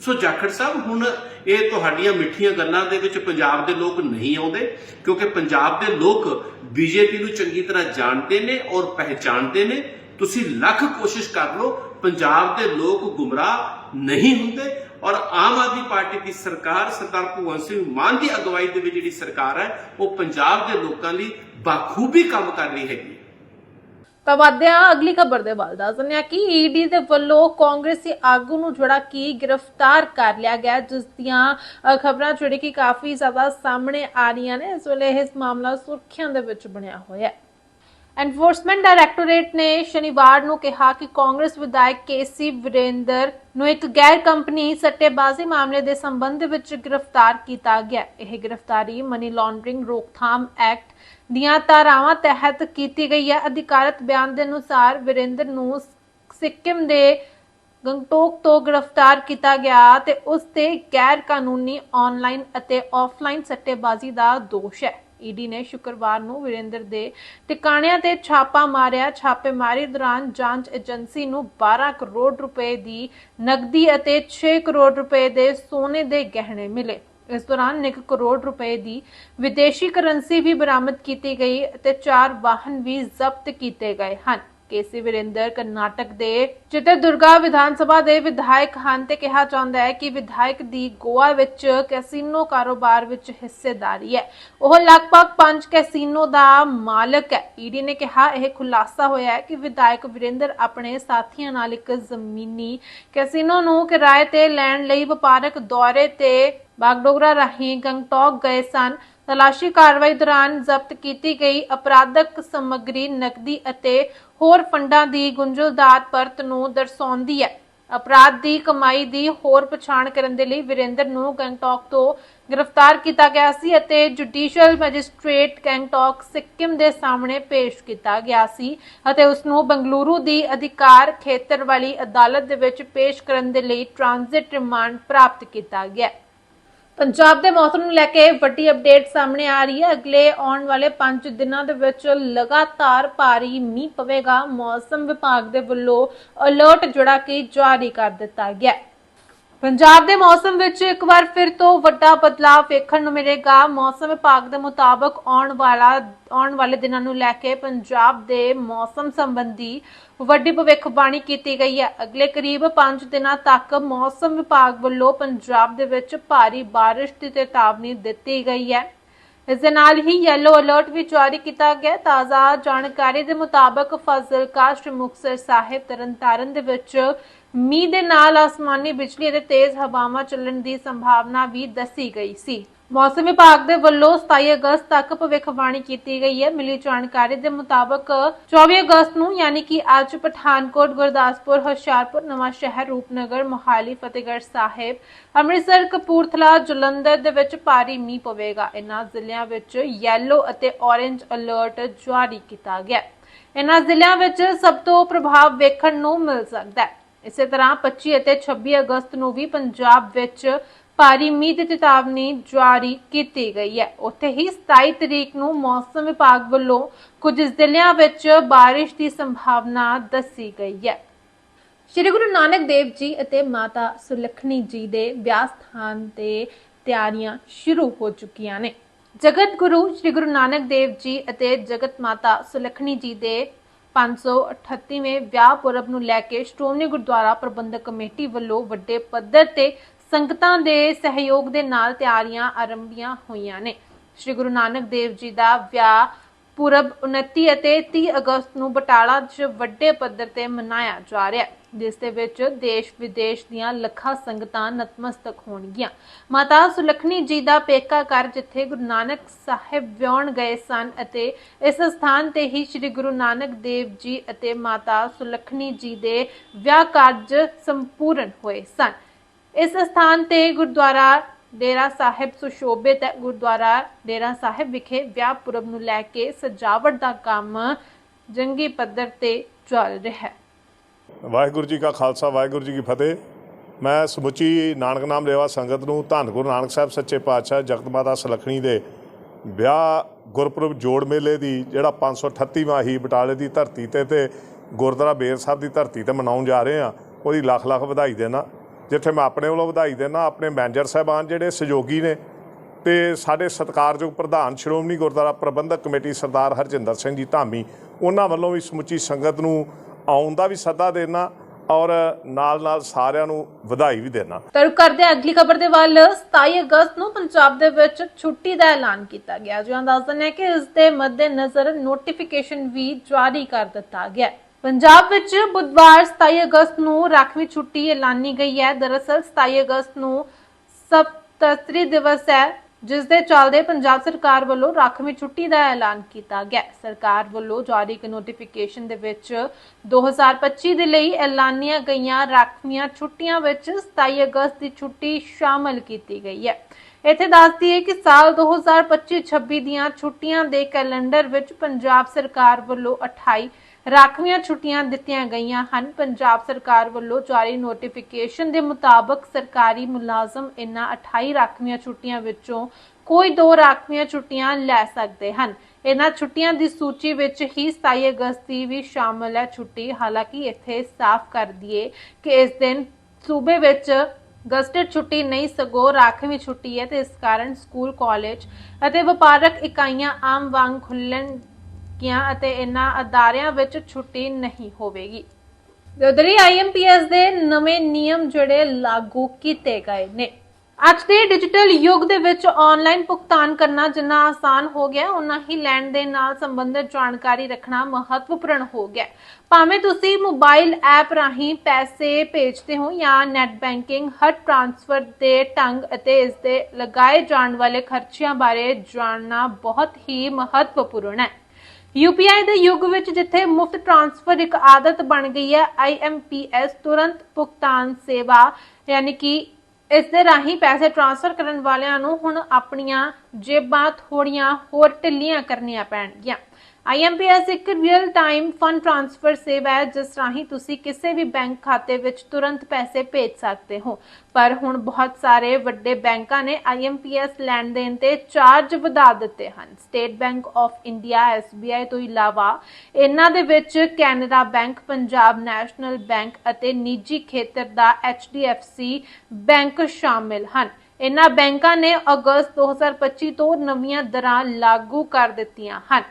ਸੋ ਜਾਖੜ ਸਾਹਿਬ, ਹੁਣ ਇਹ ਤੁਹਾਡੀਆਂ ਮਿੱਠੀਆਂ ਗੱਲਾਂ ਦੇ ਵਿੱਚ ਪੰਜਾਬ ਦੇ ਲੋਕ ਨਹੀਂ ਆਉਂਦੇ, ਕਿਉਂਕਿ ਪੰਜਾਬ ਦੇ ਲੋਕ ਬੀਜੇਪੀ ਨੂੰ ਚੰਗੀ ਤਰ੍ਹਾਂ ਜਾਣਦੇ ਨੇ ਔਰ ਪਹਿਚਾਣਦੇ ਨੇ। ਤੁਸੀਂ ਲੱਖ ਕੋਸ਼ਿਸ਼ ਕਰ ਲਓ, ਪੰਜਾਬ ਦੇ ਲੋਕ ਗੁੰਮਰਾਹ ਨਹੀਂ ਹੁੰਦੇ ਔਰ ਆਮ ਆਦਮੀ ਪਾਰਟੀ ਦੀ ਸਰਕਾਰ, ਸਰਦਾਰ ਭਗਵੰਤ ਸਿੰਘ ਮਾਨ ਦੀ ਅਗਵਾਈ ਦੇ ਵਿੱਚ ਜਿਹੜੀ ਸਰਕਾਰ ਹੈ, ਉਹ ਪੰਜਾਬ ਦੇ ਲੋਕਾਂ ਲਈ ਬਾਖੂਬੀ ਕੰਮ ਕਰ ਰਹੀ ਹੈਗੀ ਤਾਂ ਵਧਦੇ ਅਗਲੀ ਖਬਰ ਦੇ ਵੱਲ ਦੱਸ ਦਿੰਦੇ ਹਾਂ ਕਿ ਈਡੀ ਦੇ ਵੱਲੋਂ ਕਾਂਗਰਸੀ ਆਗੂ ਨੂੰ ਜਿਹੜਾ ਕਿ ਗ੍ਰਿਫਤਾਰ ਕਰ ਲਿਆ ਗਿਆ ਜਿਸ ਦੀਆਂ ਖਬਰਾਂ ਜਿਹੜੀ ਕਿ ਕਾਫੀ ਜ਼ਿਆਦਾ ਸਾਹਮਣੇ ਆ ਰਹੀਆਂ ਨੇ। ਇਸ ਵੇਲੇ ਇਸ ਮਾਮਲਾ ਸੁਰਖੀਆਂ ਦੇ ਵਿੱਚ ਬਣਿਆ ਹੋਇਆ ਹੈ। ਐਨਫੋਰਸਮੈਂਟ ਡਾਇਰੈਕਟੋਰੇਟ ਨੇ ਸ਼ਨੀਵਾਰ ਨੂੰ ਕਿਹਾ ਕਿ ਕਾਂਗਰਸ ਵਿਧਾਇਕ ਕੇਸੀ ਵਿਰੇਂਦਰ ਨੂੰ ਇੱਕ ਗੈਰ ਕੰਪਨੀ ਸੱਟੇਬਾਜ਼ੀ ਮਾਮਲੇ ਦੇ ਸੰਬੰਧ ਵਿੱਚ ਗ੍ਰਿਫਤਾਰ ਕੀਤਾ ਗਿਆ। ਇਹ ਗ੍ਰਿਫਤਾਰੀ ਮਨੀ ਲਾਂਡਰਿੰਗ ਰੋਕਥਾਮ ਐਕਟ ਦੀਆਂ ਧਾਰਾਵਾਂ ਤਹਿਤ ਕੀਤੀ ਗਈ ਹੈ। ਅਧਿਕਾਰਤ ਬਿਆਨ ਦੇ ਅਨੁਸਾਰ ਵਿਰੇਂਦਰ ਨੂੰ ਸਿੱਕਿਮ ਦੇ ਗੰਗਟੋਕ ਤੋਂ ਗ੍ਰਿਫਤਾਰ ਕੀਤਾ ਗਿਆ ਤੇ ਉਸ ਤੇ ਗੈਰ ਕਾਨੂੰਨੀ ਆਨਲਾਈਨ ਅਤੇ ਆਫਲਾਈਨ ਸੱਟੇਬਾਜ਼ੀ ਦਾ ਦੋਸ਼ ਹੈ। ਈਡੀ ਨੇ ਸ਼ੁੱਕਰਵਾਰ ਨੂੰ ਵਿਰੇਂਦਰ ਦੇ ਟਿਕਾਣਿਆਂ ਤੇ ਛਾਪਾ ਮਾਰਿਆ। ਛਾਪੇਮਾਰੀ ਦੌਰਾਨ ਜਾਂਚ ਏਜੰਸੀ ਨੂੰ 12 ਕਰੋੜ ਰੁਪਏ ਦੀ ਨਕਦੀ ਅਤੇ 6 ਕਰੋੜ ਰੁਪਏ ਦੇ ਸੋਨੇ ਦੇ ਗਹਿਣੇ ਮਿਲੇ। ਇਸ ਦੌਰਾਨ 1 ਕਰੋੜ ਰੁਪਏ ਦੀ ਵਿਦੇਸ਼ੀ ਕਰੰਸੀ ਵੀ ਬਰਾਮਦ ਕੀਤੀ ਗਈ ਅਤੇ ਚਾਰ ਵਾਹਨ ਵੀ ਜ਼ਬਤ ਕੀਤੇ ਗਏ ਹਨ। ਕੇਸੀ ਵਿਰੇਂਦਰ ਕਰਨਾਟਕ ਦੇ ਚਿੱਤਰਦੁਰਗਾ ਵਿਧਾਨ ਸਭਾ ਦੇ ਵਿਧਾਇਕ ਹਨ ਤੇ ਕਿਹਾ ਜਾਂਦਾ ਹੈ ਕਿ ਵਿਧਾਇਕ ਦੀ ਗੋਆ ਵਿੱਚ ਕੈਸੀਨੋ ਕਾਰੋਬਾਰ ਵਿੱਚ ਹਿੱਸੇਦਾਰੀ ਹੈ। ਉਹ ਲਗਭਗ 5 ਕੈਸੀਨੋ ਦਾ ਮਾਲਕ ਹੈ। ਈਡੀ ਨੇ ਕਿਹਾ, ਇਹ ਖੁਲਾਸਾ ਹੋਇਆ ਹੈ ਕਿ ਵਿਧਾਇਕ ਵਿਰੇਂਦਰ ਆਪਣੇ ਸਾਥੀਆਂ ਨਾਲ ਇੱਕ ਜ਼ਮੀਨੀ ਕੈਸੀਨੋ ਨੂੰ ਕਿਰਾਏ ਤੇ ਲੈਣ ਲਈ ਵਪਾਰਕ ਦੌਰੇ ਤੇ ਬਾਗਡੋਗਰਾ ਰਾਹੀਂ ਗੰਗਟੋਕ ਗਏ ਸਨ। ਤਲਾਸ਼ੀ ਕਾਰਵਾਈ ਦੌਰਾਨ ਜ਼ਬਤ ਕੀਤੀ ਗਈ ਅਪਰਾਧਕ ਸਮੱਗਰੀ ਨਕਦੀ ਅਤੇ ਹੋਰ ਫੰਡਾਂ ਦੀ ਗੁੰਝਲਦਾਰ ਪਰਤ ਨੂੰ ਦਰਸਾਉਂਦੀ ਹੈ। ਅਪਰਾਧ ਦੀ ਕਮਾਈ ਦੀ ਹੋਰ ਪਛਾਣ ਕਰਨ ਦੇ ਲਈ ਵਿਰੇਂਦਰ ਨੂੰ ਗੈਂਗਟੌਕ ਤੋਂ ਗ੍ਰਿਫਤਾਰ ਕੀਤਾ ਗਿਆ ਸੀ ਅਤੇ ਜੁਡੀਸ਼ੀਅਲ ਮੈਜਿਸਟ੍ਰੇਟ ਗੈਂਗਟੌਕ ਸਿੱਕਮ ਦੇ ਸਾਹਮਣੇ ਪੇਸ਼ ਕੀਤਾ ਗਿਆ ਸੀ ਅਤੇ ਉਸ ਨੂੰ ਬੰਗਲੁਰੂ ਦੀ ਅਧਿਕਾਰ ਖੇਤਰ ਵਾਲੀ ਅਦਾਲਤ ਦੇ ਵਿੱਚ ਪੇਸ਼ ਕਰਨ ਦੇ ਲਈ ਟ੍ਰਾਂਜ਼ਿਟ ਰਿਮਾਂਡ ਪ੍ਰਾਪਤ ਕੀਤਾ ਗਿਆ। ਪੰਜਾਬ ਦੇ ਮੌਸਮ ਨੂੰ ਲੈ ਕੇ ਵੱਡੀ ਅਪਡੇਟ ਸਾਹਮਣੇ ਆ ਰਹੀ ਹੈ। ਅਗਲੇ ਆਉਣ ਵਾਲੇ 5 ਦਿਨਾਂ ਦੇ ਵਿੱਚ ਲਗਾਤਾਰ ਭਾਰੀ ਮੀਂਹ ਪਵੇਗਾ। ਮੌਸਮ ਵਿਭਾਗ ਦੇ ਵੱਲੋਂ ਅਲਰਟ ਜਿਹੜਾ ਕਿ ਜਾਰੀ ਕਰ ਦਿੱਤਾ ਗਿਆ ਹੈ। ਪੰਜਾਬ ਦੇ ਮੌਸਮ ਵਿੱਚ ਇੱਕ ਵਾਰ ਫਿਰ ਤੋਂ ਵੱਡਾ ਬਦਲਾਅ ਵੇਖਣ ਨੂੰ ਮਿਲੇਗਾ। ਮੌਸਮ ਵਿਭਾਗ ਦੇ ਮੁਤਾਬਕ ਆਉਣ ਵਾਲਾ, ਆਉਣ ਵਾਲੇ ਦਿਨਾਂ ਨੂੰ ਲੈ ਕੇ ਪੰਜਾਬ ਦੇ ਮੌਸਮ ਸੰਬੰਧੀ ਵੱਡੀ ਭਵਿੱਖਬਾਣੀ ਕੀਤੀ ਗਈ ਹੈ। ਅਗਲੇ ਕਰੀਬ 5 ਦਿਨਾਂ ਤੱਕ ਮੌਸਮ ਵਿਭਾਗ ਵੱਲੋਂ ਪੰਜਾਬ ਦੇ ਵਿੱਚ ਭਾਰੀ ਬਾਰਿਸ਼ ਦੀ ਚੇਤਾਵਨੀ ਦਿੱਤੀ ਗਈ ਹੈ। ਇਸ ਦੇ ਨਾਲ ਹੀ ਯੈਲੋ ਅਲਰਟ ਵੀ ਜਾਰੀ ਕੀਤਾ ਗਿਆ। ਤਾਜ਼ਾ ਜਾਣਕਾਰੀ ਦੇ ਮੁਤਾਬਕ ਫਜ਼ਲਕਾ ਸ਼੍ਰੀ ਮੁਕਤਸਰ ਸਾਹਿਬ ਤਰਨਤਾਰਨ ਦੇ ਵਿੱਚ ਮੀਂਹ ਦੇ ਨਾਲ ਆਸਮਾਨੀ ਬਿਜਲੀ ਅਤੇ ਤੇਜ਼ ਹਵਾਵਾਂ ਚੱਲਣ ਦੀ ਸੰਭਾਵਨਾ ਵੀ ਦੱਸੀ ਗਈ ਸੀ। ਮੌਸਮ ਵਿਭਾਗ ਦੇ ਵੱਲੋਂ 27 ਅਗਸਤ ਤੱਕ ਭਵਿੱਖਬਾਣੀ ਕੀਤੀ ਗਈ ਹੈ। ਮਿਲੀ ਜਾਣਕਾਰੀ ਦੇ ਮੁਤਾਬਕ 24 ਅਗਸਤ ਨੂੰ ਯਾਨੀ ਕਿ ਅੱਜ ਪਠਾਨਕੋਟ, ਗੁਰਦਾਸਪੁਰ, ਹੁਸ਼ਿਆਰਪੁਰ ਨਵਾਂ ਸ਼ਹਿਰ ਰੂਪਨਗਰ, ਮੋਹਾਲੀ, ਫਤਿਹਗੜ੍ਹ ਸਾਹਿਬ, ਅੰਮ੍ਰਿਤਸਰ, ਕਪੂਰਥਲਾ, ਜਲੰਧਰ ਦੇ ਵਿੱਚ ਭਾਰੀ ਮੀਂਹ ਪਵੇਗਾ। ਇਨ੍ਹਾਂ ਜ਼ਿਲ੍ਹਿਆਂ ਵਿੱਚ ਯੈਲੋ ਅਤੇ ਔਰੇਂਜ ਅਲਰਟ ਜਾਰੀ ਕੀਤਾ ਗਿਆ। ਹੈ। ਇਨ੍ਹਾਂ ਜ਼ਿਲ੍ਹਿਆਂ ਵਿੱਚ ਸਭ ਤੋਂ ਪ੍ਰਭਾਵ ਵੇਖਣ ਨੂੰ ਮਿਲ ਸਕਦਾ ਹੈ। ਇਸੇ ਤਰ੍ਹਾਂ 25 ਅਤੇ 26 ਅਗਸਤ ਨੂੰ ਵੀ ਪੰਜਾਬ ਵਿੱਚ ਭਾਰੀ ਮੀਂਹ ਦੀ ਚੇਤਾਵਨੀ ਜਾਰੀ ਕੀਤੀ ਗਈ ਹੈ। ਉੱਥੇ ਹੀ 27 ਤਰੀਕ ਨੂੰ ਮੌਸਮ ਵਿਭਾਗ ਵੱਲੋਂ ਕੁਝ ਜ਼ਿਲ੍ਹਿਆਂ ਵਿੱਚ ਬਾਰਿਸ਼ ਦੀ ਸੰਭਾਵਨਾ ਦੱਸੀ ਗਈ ਹੈ। ਸ਼੍ਰੀ ਗੁਰੂ ਨਾਨਕ ਦੇਵ ਜੀ ਅਤੇ ਮਾਤਾ ਸੁਲਖਣੀ ਜੀ ਦੇ ਵਿਆਹ ਸਥਾਨ ਤੇ ਤਿਆਰੀਆਂ ਸ਼ੁਰੂ ਹੋ ਚੁੱਕੀਆਂ ਨੇ। ਜਗਤ ਗੁਰੂ ਸ਼੍ਰੀ ਗੁਰੂ ਨਾਨਕ ਦੇਵ ਜੀ ਅਤੇ ਜਗਤ ਮਾਤਾ ਸੁਲਖਣੀ ਜੀ ਦੇ 538ਵੇਂ ਵਿਆਹ ਪੁਰਬ ਨੂੰ ਲੈ ਕੇ ਸ਼੍ਰੋਮਣੀ ਗੁਰਦੁਆਰਾ ਪ੍ਰਬੰਧਕ ਕਮੇਟੀ ਵੱਲੋਂ ਵੱਡੇ ਪੱਧਰ ਤੇ ਸੰਗਤਾਂ ਦੇ ਸਹਿਯੋਗ ਦੇ ਨਾਲ ਤਿਆਰੀਆਂ ਆਰੰਭੀਆਂ ਹੋਈਆਂ ਨੇ। ਸ਼੍ਰੀ ਗੁਰੂ ਨਾਨਕ ਦੇਵ ਜੀ ਦਾ ਵਿਆਹ ਪੁਰਬ 29 ਅਤੇ 30 ਅਗਸਤ ਨੂੰ ਬਟਾਲਾ 'ਚ ਵੱਡੇ ਪੱਧਰ ਤੇ ਮਨਾਇਆ ਜਾ ਰਿਹਾ ਹੈ। ਜਿਸ ਦੇ ਵਿੱਚ ਦੇਸ਼ ਵਿਦੇਸ਼ ਦੀਆਂ ਲੱਖਾਂ ਸੰਗਤਾਂ ਨਤਮਸਤਕ ਹੋਣਗੀਆਂ। ਮਾਤਾ ਸੁਲੱਖਣੀ ਜੀ ਦਾ ਪੇਕਾ ਘਰ ਜਿੱਥੇ ਗੁਰੂ ਨਾਨਕ ਸਾਹਿਬ ਵਿਆਹਣ ਗਏ ਸਨ ਅਤੇ ਇਸ ਸਥਾਨ ਤੇ ਹੀ ਸ੍ਰੀ ਗੁਰੂ ਨਾਨਕ ਦੇਵ ਜੀ ਅਤੇ ਮਾਤਾ ਸੁਲੱਖਣੀ ਜੀ ਦੇ ਵਿਆਹ ਕਾਰਜ ਸੰਪੂਰਨ ਹੋਏ ਸਨ। ਇਸ ਸਥਾਨ ਤੇ ਗੁਰਦੁਆਰਾ ਡੇਰਾ ਸਾਹਿਬ ਸੁਸ਼ੋਭਿਤ ਹੈ। ਗੁਰਦੁਆਰਾ ਡੇਰਾ ਸਾਹਿਬ ਵਿਖੇ ਵਿਆਹ ਪੁਰਬ ਨੂੰ ਲੈ ਕੇ ਸਜਾਵਟ ਦਾ ਕੰਮ ਜੰਗੀ ਪੱਧਰ ਤੇ ਚੱਲ ਰਿਹਾ ਹੈ। ਵਾਹਿਗੁਰੂ ਜੀ ਕਾ ਖਾਲਸਾ, ਵਾਹਿਗੁਰੂ ਜੀ ਕੀ ਫਤਿਹ। ਮੈਂ ਸਮੁੱਚੀ ਨਾਨਕ ਨਾਮ ਲੇਵਾ ਸੰਗਤ ਨੂੰ ਧੰਨ ਗੁਰੂ ਨਾਨਕ ਸਾਹਿਬ ਸੱਚੇ ਪਾਤਸ਼ਾਹ ਜਗਤ ਮਾਤਾ ਸੁਲੱਖਣੀ ਦੇ ਵਿਆਹ ਗੁਰਪੁਰਬ ਜੋੜ ਮੇਲੇ ਦੀ, ਜਿਹੜਾ 538ਵਾਂ ਹੀ ਬਟਾਲੇ ਦੀ ਧਰਤੀ ਤੇ ਤੇ ਗੁਰਦੁਆਰਾ ਬੇਰ ਸਾਹਿਬ ਦੀ ਧਰਤੀ ਤੇ ਮਨਾਉਣ ਜਾ ਰਹੇ ਆ ਉਹਦੀ ਲੱਖ ਲੱਖ ਵਧਾਈ ਦੇਣਾ। ਜਿੱਥੇ ਮੈਂ ਆਪਣੇ ਵੱਲੋਂ ਵਧਾਈ ਦੇਣਾ, ਆਪਣੇ ਮੈਨੇਜਰ ਸਾਹਿਬਾਨ ਜਿਹੜੇ ਸਹਿਯੋਗੀ ਨੇ ਤੇ ਸਾਡੇ ਸਤਿਕਾਰਯੋਗ ਪ੍ਰਧਾਨ ਸ਼੍ਰੋਮਣੀ ਗੁਰਦੁਆਰਾ ਪ੍ਰਬੰਧਕ ਕਮੇਟੀ ਸਰਦਾਰ ਹਰਜਿੰਦਰ ਸਿੰਘ ਜੀ ਧਾਮੀ, ਉਹਨਾਂ ਵੱਲੋਂ ਵੀ ਸਮੁੱਚੀ ਸੰਗਤ ਨੂੰ ਆਉਣ ਦਾ ਵੀ ਸੱਦਾ ਦੇਣਾ ਔਰ ਨਾਲ ਨਾਲ ਸਾਰਿਆਂ ਨੂੰ ਵਧਾਈ ਵੀ ਦੇਣਾ। ਤਰ ਕਰਦੇ ਅਗਲੀ ਖਬਰ ਦੇ ਵੱਲ। 27 ਅਗਸਤ ਨੂੰ ਪੰਜਾਬ ਦੇ ਵਿੱਚ ਛੁੱਟੀ ਦਾ ਐਲਾਨ ਕੀਤਾ ਗਿਆ। ਜੋ ਅੰਦਾਜ਼ਨ ਹੈ ਕਿ ਇਸ ਦੇ ਮੱਦੇਨਜ਼ਰ ਨੋਟੀਫਿਕੇਸ਼ਨ ਵੀ ਜਾਰੀ ਕਰ ਦਿੱਤਾ ਗਿਆ ਪੰਜਾਬ ਵਿੱਚ ਬੁੱਧਵਾਰ 27 ਅਗਸਤ ਨੂੰ ਰਾਖਵੀਂ ਛੁੱਟੀ ਐਲਾਨੀ ਗਈ ਹੈ। ਦਰਅਸਲ 27 ਅਗਸਤ ਨੂੰ ਸਪਤਸਰੀ ਦਿਵਸ ਹੈ। ਜਿਸ ਦੇ ਚੱਲਦੇ ਪੰਜਾਬ ਸਰਕਾਰ ਵੱਲੋਂ ਰਾਖਵੀਂ ਛੁੱਟੀ ਦਾ ਐਲਾਨ ਕੀਤਾ ਗਿਆ ਹੈ। ਸਰਕਾਰ ਵੱਲੋਂ ਜਾਰੀ ਇੱਕ ਨੋਟੀਫਿਕੇਸ਼ਨ ਦੇ ਵਿੱਚ 2025 ਦੇ ਲਈ ਐਲਾਨੀਆਂ ਗਈਆਂ ਰਾਖਵੀਆਂ ਛੁੱਟੀਆਂ ਵਿੱਚ 27 ਅਗਸਤ ਦੀ ਛੁੱਟੀ ਸ਼ਾਮਲ ਕੀਤੀ ਗਈ ਹੈ ਇੱਥੇ ਦੱਸਦੀ ਹੈ ਕਿ ਸਾਲ 2025-26 ਦੀਆਂ ਛੁੱਟੀਆਂ ਦੇ ਕੈਲੰਡਰ ਵਿੱਚ ਪੰਜਾਬ ਸਰਕਾਰ ਵੱਲੋਂ 28 ਰਾਖਵੀਆਂ ਛੁੱਟੀਆਂ ਦਿੱਤੀਆਂ ਗਈਆਂ ਹਨ। ਪੰਜਾਬ ਸਰਕਾਰ ਵੱਲੋਂ ਜਾਰੀ ਨੋਟੀਫਿਕੇਸ਼ਨ ਦੇ ਮੁਤਾਬਕ ਸਰਕਾਰੀ ਮੁਲਾਜ਼ਮ ਇਨ੍ਹਾਂ 28 ਰਾਖਵੀਆਂ ਛੁੱਟੀਆਂ ਵਿੱਚੋਂ ਕੋਈ ਦੋ ਰਾਖਵੀਆਂ ਛੁੱਟੀਆਂ ਲੈ ਸਕਦੇ ਹਨ। ਇਹਨਾਂ ਛੁੱਟੀਆਂ ਦੀ ਸੂਚੀ ਵਿੱਚ ਹੀ 27 ਅਗਸਤ ਦੀ ਵੀ ਸ਼ਾਮਲ ਹੈ ਛੁੱਟੀ। ਹਾਲਾਂਕਿ ਇੱਥੇ ਸਾਫ਼ ਕਰ ਦਈਏ ਕਿ ਇਸ ਦਿਨ ਸੂਬੇ ਵਿੱਚ ਗਸਟਡ ਛੁੱਟੀ ਨਹੀਂ, ਸਗੋ ਰਾਖਵੀਂ ਛੁੱਟੀ ਹੈ ਤੇ ਇਸ ਕਾਰਨ ਸਕੂਲ, ਕਾਲਜ ਅਤੇ ਵਪਾਰਕ ਇਕਾਈਆਂ ਆਮ ਵਾਂਗ ਖੁੱਲਣਗੀਆਂ ਅਤੇ ਇਨ੍ਹਾਂ ਅਦਾਰਿਆਂ ਵਿੱਚ ਛੁੱਟੀ ਨਹੀਂ ਹੋਵੇਗੀ। ਉਧਰੀ ਆਈਐਮਪੀਐਸ ਦੇ ਨਵੇਂ ਨਿਯਮ ਜਿਹੜੇ ਲਾਗੂ ਕੀਤੇ ਗਏ ਨੇ। ਅੱਜ ਦੇ ਡਿਜੀਟਲ ਯੁੱਗ ਦੇ ਵਿੱਚ ਆਨਲਾਈਨ ਭੁਗਤਾਨ ਕਰਨਾ ਜਿੰਨਾ ਆਸਾਨ ਹੋ ਗਿਆ ਉਨਾ ਹੀ ਲੈਣ ਦੇਣ ਨਾਲ ਸੰਬੰਧਿਤ ਜਾਣਕਾਰੀ ਰੱਖਣਾ ਮਹੱਤਵਪੂਰਨ ਹੋ ਗਿਆ। ਭਾਵੇਂ ਤੁਸੀਂ ਮੋਬਾਈਲ ਐਪ ਰਾਹੀਂ ਪੈਸੇ ਭੇਜਦੇ ਹੋ ਜਾਂ ਨੈਟ ਬੈਂਕਿੰਗ, ਹਰ ਟ੍ਰਾਂਸਫਰ ਦੇ ਢੰਗ ਅਤੇ ਇਸ ਦੇ ਲਗਾਏ ਜਾਣ ਵਾਲੇ ਖਰਚਿਆਂ ਬਾਰੇ ਜਾਣਨਾ ਬਹੁਤ ਹੀ ਮਹੱਤਵਪੂਰਨ ਹੈ। ਯੂਪੀਆਈ ਦੇ ਯੁੱਗ ਵਿੱਚ ਜਿੱਥੇ ਮੁਫਤ ਟ੍ਰਾਂਸਫਰ ਇੱਕ ਆਦਤ ਬਣ ਗਈ ਹੈ ਆਈਐਮਪੀਐਸ ਤੁਰੰਤ ਭੁਗਤਾਨ ਸੇਵਾ, ਯਾਨੀ ਕਿ ਇਸ ਦੇ ਰਾਹੀਂ ਪੈਸੇ ਟ੍ਰਾਂਸਫਰ ਕਰਨ ਵਾਲਿਆਂ ਨੂੰ ਹੁਣ ਆਪਣੀਆਂ ਜੇਬਾਂ, ਥੋੜੀਆਂ ਹੋਰ ਢਿੱਲੀਆਂ ਕਰਨੀਆਂ ਪੈਣਗੀਆਂ। IMPS ਇੱਕ ਰੀਅਲ ਟਾਈਮ ਫੰਡ ਟ੍ਰਾਂਸਫਰ ਸੇਵਾ ਹੈ, ਜਿਸ ਰਾਹੀਂ ਤੁਸੀਂ ਕਿਸੇ ਵੀ ਬੈਂਕ ਖਾਤੇ ਵਿੱਚ ਤੁਰੰਤ ਪੈਸੇ ਭੇਜ ਸਕਦੇ ਹੋ। ਪਰ ਹੁਣ ਬਹੁਤ ਸਾਰੇ ਵੱਡੇ ਬੈਂਕਾਂ ਨੇ IMPS ਲੈਣ ਦੇਣ ਤੇ ਚਾਰਜ ਵਧਾ ਦਿੱਤੇ ਹਨ। State Bank of India SBI ਤੋਂ ਇਲਾਵਾ ਇਹਨਾਂ ਦੇ ਵਿੱਚ Canara Bank Punjab National Bank ਅਤੇ ਨਿੱਜੀ ਖੇਤਰ ਦਾ HDFC ਬੈਂਕ ਸ਼ਾਮਿਲ ਹਨ। ਇਹਨਾਂ ਬੈਂਕਾਂ ਨੇ ਅਗਸਤ 2025 ਤੋਂ ਨਵੀਆਂ ਦਰਾਂ ਲਾਗੂ ਕਰ ਦਿੱਤੀਆਂ ਹਨ।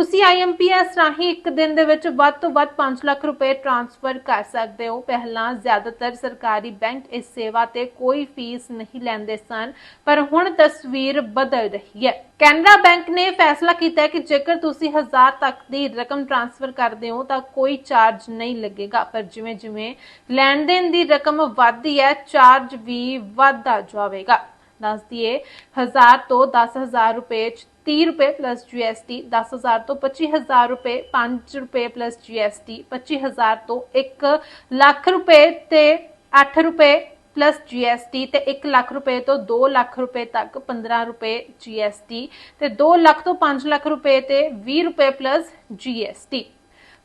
ਤੁਸੀਂ IMPS ਰਾਹੀਂ ਇੱਕ ਦਿਨ ਦੇ ਵਿੱਚ ਵੱਧ ਤੋਂ ਵੱਧ 5 ਲੱਖ ਰੁਪਏ ਟ੍ਰਾਂਸਫਰ ਕਰ ਸਕਦੇ ਹੋ। ਪਹਿਲਾਂ ਜ਼ਿਆਦਾਤਰ ਸਰਕਾਰੀ ਬੈਂਕ ਇਸ ਸੇਵਾ ਤੇ ਕੋਈ ਫੀਸ ਨਹੀਂ ਲੈਂਦੇ ਸਨ, ਪਰ ਹੁਣ ਤਸਵੀਰ ਬਦਲ ਰਹੀ ਹੈ। ਕੈਨਰਾ ਬੈਂਕ ਨੇ ਫੈਸਲਾ ਕੀਤਾ ਹੈ ਕਿ ਜੇਕਰ ਤੁਸੀਂ 1000 ਤੱਕ ਦੀ ਰਕਮ ਟ੍ਰਾਂਸਫਰ ਕਰਦੇ ਹੋ, ਤਾਂ ਕੋਈ ਚਾਰਜ ਨਹੀਂ ਲੱਗੇਗਾ। ਪਰ ਜਿਵੇਂ ਜਿਵੇਂ ਲੈਣ ਦੇਣ ਦੀ ਰਕਮ ਵੱਧਦੀ ਹੈ ਚਾਰਜ ਵੀ ਵਧਦਾ ਜਾਵੇਗਾ। ਦੱਸ ਦਈਏ 1000 ਤੋਂ 10000 ਰੁਪਏ 30 ਰੁਪਏ ਪਲੱਸ GST 10000 ਤੋਂ 25000 ਰੁਪਏ 5 ਰੁਪਏ ਪਲੱਸ GST 25000 ਤੋਂ 1 ਲੱਖ ਰੁਪਏ ਤੇ 8 ਰੁਪਏ ਪਲੱਸ GST ਤੇ 1 ਲੱਖ ਰੁਪਏ ਤੋਂ 2 ਲੱਖ ਰੁਪਏ ਤੱਕ 15 ਰੁਪਏ GST ਤੇ 2 ਲੱਖ ਤੋਂ 5 ਲੱਖ ਰੁਪਏ ਤੇ 20 ਰੁਪਏ plus GST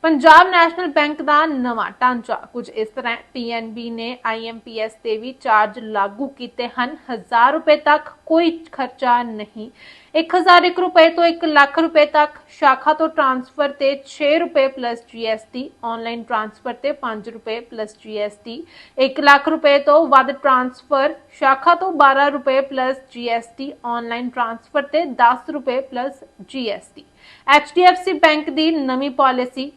Punjab National Bank ਦਾ ਨਵਾਂ ਢਾਂਚਾ। ਕੁਝ ਇਸ ਤਰ੍ਹਾਂ PNB ਨੇ IMPS ਤੇ ਵੀ ਚਾਰਜ ਲਾਗੂ ਕੀਤੇ ਹਨ। 1000 ਰੁਪਏ ਤੱਕ ਕੋਈ ਖਰਚਾ ਨਹੀਂ। 1001 ਰੁਪਏ ਤੋਂ 1 ਲੱਖ ਰੁਪਏ ਤੱਕ ਸ਼ਾਖਾ ਤੋਂ ਟ੍ਰਾਂਸਫਰ ਤੇ 6 ਰੁਪਏ ਪਲੱਸ GST ਆਨਲਾਈਨ ਟ੍ਰਾਂਸਫਰ ਤੇ 5 ਰੁਪਏ ਪਲੱਸ GST 1 ਲੱਖ ਰੁਪਏ ਤੋਂ ਵੱਧ ਟ੍ਰਾਂਸਫਰ, ਸ਼ਾਖਾ ਤੋਂ 12 ਰੁਪਏ ਪਲੱਸ GST ਆਨਲਾਈਨ ਟ੍ਰਾਂਸਫਰ ਤੇ 10 ਰੁਪਏ ਪਲੱਸ GST HDFC ਬੈਂਕ ਦੀ ਨਵੀਂ ਪਾਲਿਸੀ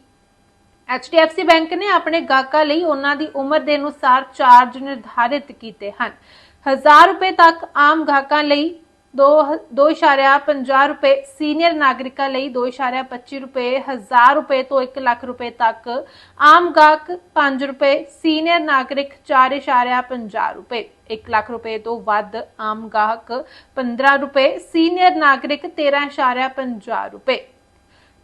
HDFC ਬੈਂਕ ਨੇ ਆਪਣੇ ਗਾਹਕਾਂ ਲਈ ਉਹਨਾਂ ਦੀ ਉਮਰ ਦੇ ਅਨੁਸਾਰ ਚਾਰਜ ਨਿਰਧਾਰਿਤ ਕੀਤੇ ਹਨ। 1000 ਰੁਪਏ ਤੱਕ ਆਮ ਗਾਹਕਾਂ ਲਈ 2.50 ਰੁਪਏ, ਸੀਨੀਅਰ ਨਾਗਰਿਕਾਂ ਲਈ 2.25 ਰੁਪਏ 1000 ਰੁਪਏ ਤੋਂ 1 ਲੱਖ ਰੁਪਏ ਤੱਕ ਆਮ ਗਾਹਕ 5 ਰੁਪਏ, ਸੀਨੀਅਰ ਨਾਗਰਿਕ 4.50 ਰੁਪਏ 1 ਲੱਖ ਰੁਪਏ ਤੋਂ ਵੱਧ ਆਮ ਗਾਹਕ 15 ਰੁਪਏ, ਸੀਨੀਅਰ ਨਾਗਰਿਕ 13.50 ਰੁਪਏ।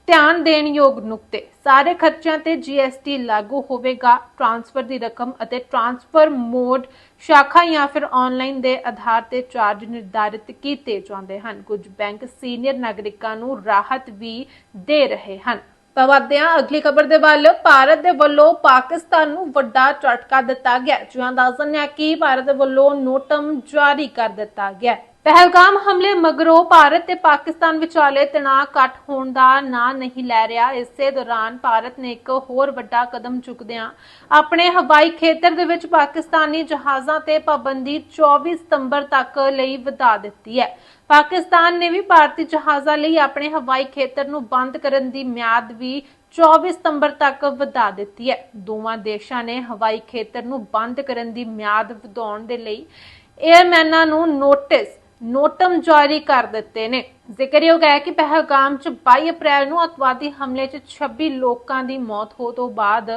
ਧਿਆਨ ਦੇਣ ਯੋਗ ਨੁਕਤੇ। ਸਾਰੇ ਖਰਚਿਆਂ ਤੇ GST ਲਾਗੂ ਹੋਵੇਗਾ। ਟ੍ਰਾਂਸਫਰ ਦੀ ਰਕਮ ਅਤੇ ਟ੍ਰਾਂਸਫਰ ਮੋਡ ਸ਼ਾਖਾ ਜਾਂ ਫਿਰ ਆਨਲਾਈਨ ਦੇ ਆਧਾਰ ਤੇ ਚਾਰਜ ਨਿਰਧਾਰਿਤ ਕੀਤੇ ਜਾਂਦੇ ਹਨ। ਕੁਝ ਬੈਂਕ ਸੀਨੀਅਰ ਨਾਗਰਿਕਾਂ ਨੂੰ ਰਾਹਤ ਵੀ ਦੇ ਰਹੇ ਹਨ। ਤਾਂ ਵਧਦੇ ਹਾਂ ਅਗਲੀ ਖਬਰ ਦੇ ਵੱਲ। ਭਾਰਤ ਦੇ ਵੱਲੋਂ ਪਾਕਿਸਤਾਨ ਨੂੰ ਵੱਡਾ ਝਟਕਾ ਦਿੱਤਾ ਗਿਆ। ਜਿਹਾਂ ਦੱਸਣ ਹੈ ਕਿ ਭਾਰਤ ਦੇ ਵੱਲੋਂ ਨੋਟਮ ਜਾਰੀ ਕਰ ਦਿੱਤਾ ਗਿਆ। ਪਹਿਲਗਾਮ ਹਮਲੇ ਮਗਰੋਂ ਭਾਰਤ ਤੇ ਪਾਕਿਸਤਾਨ ਵਿਚਾਲੇ ਤਣਾਅ ਘਟ ਹੋਣ ਦਾ ਨਾਂ ਨਹੀਂ ਲੈ ਰਿਹਾ। ਇਸੇ ਦੌਰਾਨ ਭਾਰਤ ਨੇ ਇੱਕ ਹੋਰ ਵੱਡਾ ਕਦਮ ਚੁੱਕਦਿਆਂ ਆਪਣੇ ਹਵਾਈ ਖੇਤਰ ਦੇ ਵਿੱਚ ਪਾਕਿਸਤਾਨੀ ਜਹਾਜ਼ਾਂ ਤੇ ਪਾਬੰਦੀ 24 ਸਤੰਬਰ ਤੱਕ ਲਈ ਵਧਾ ਦਿੱਤੀ ਹੈ। ਪਾਕਿਸਤਾਨ ਨੇ ਵੀ ਭਾਰਤੀ ਜਹਾਜ਼ਾਂ ਲਈ ਆਪਣੇ ਹਵਾਈ ਖੇਤਰ ਨੂੰ ਬੰਦ ਕਰਨ ਦੀ ਮਿਆਦ ਵੀ 24 ਸਤੰਬਰ ਤੱਕ ਵਧਾ ਦਿੱਤੀ ਹੈ। ਦੋਵਾਂ ਦੇਸ਼ਾਂ ਨੇ ਹਵਾਈ ਖੇਤਰ ਨੂੰ ਬੰਦ ਕਰਨ ਦੀ ਮਿਆਦ ਵਧਾਉਣ ਦੇ ਲਈ ਏਅਰਮੈਨਾਂ ਨੂੰ ਨੋਟਿਸ ਨੋਟਮ ਜਾਰੀ ਕਰ ਦਿੱਤੇ ਨੇ। ਜ਼ਿਕਰਯੋਗ ਹੈ ਕਿ ਪਹਿਲਗਾਮ ਚ 22 ਅਪ੍ਰੈਲ ਨੂੰ ਅਤਵਾਦੀ ਹਮਲੇ ਚ 26 ਲੋਕਾਂ ਦੀ ਮੌਤ ਹੋ ਤੋਂ ਬਾਅਦ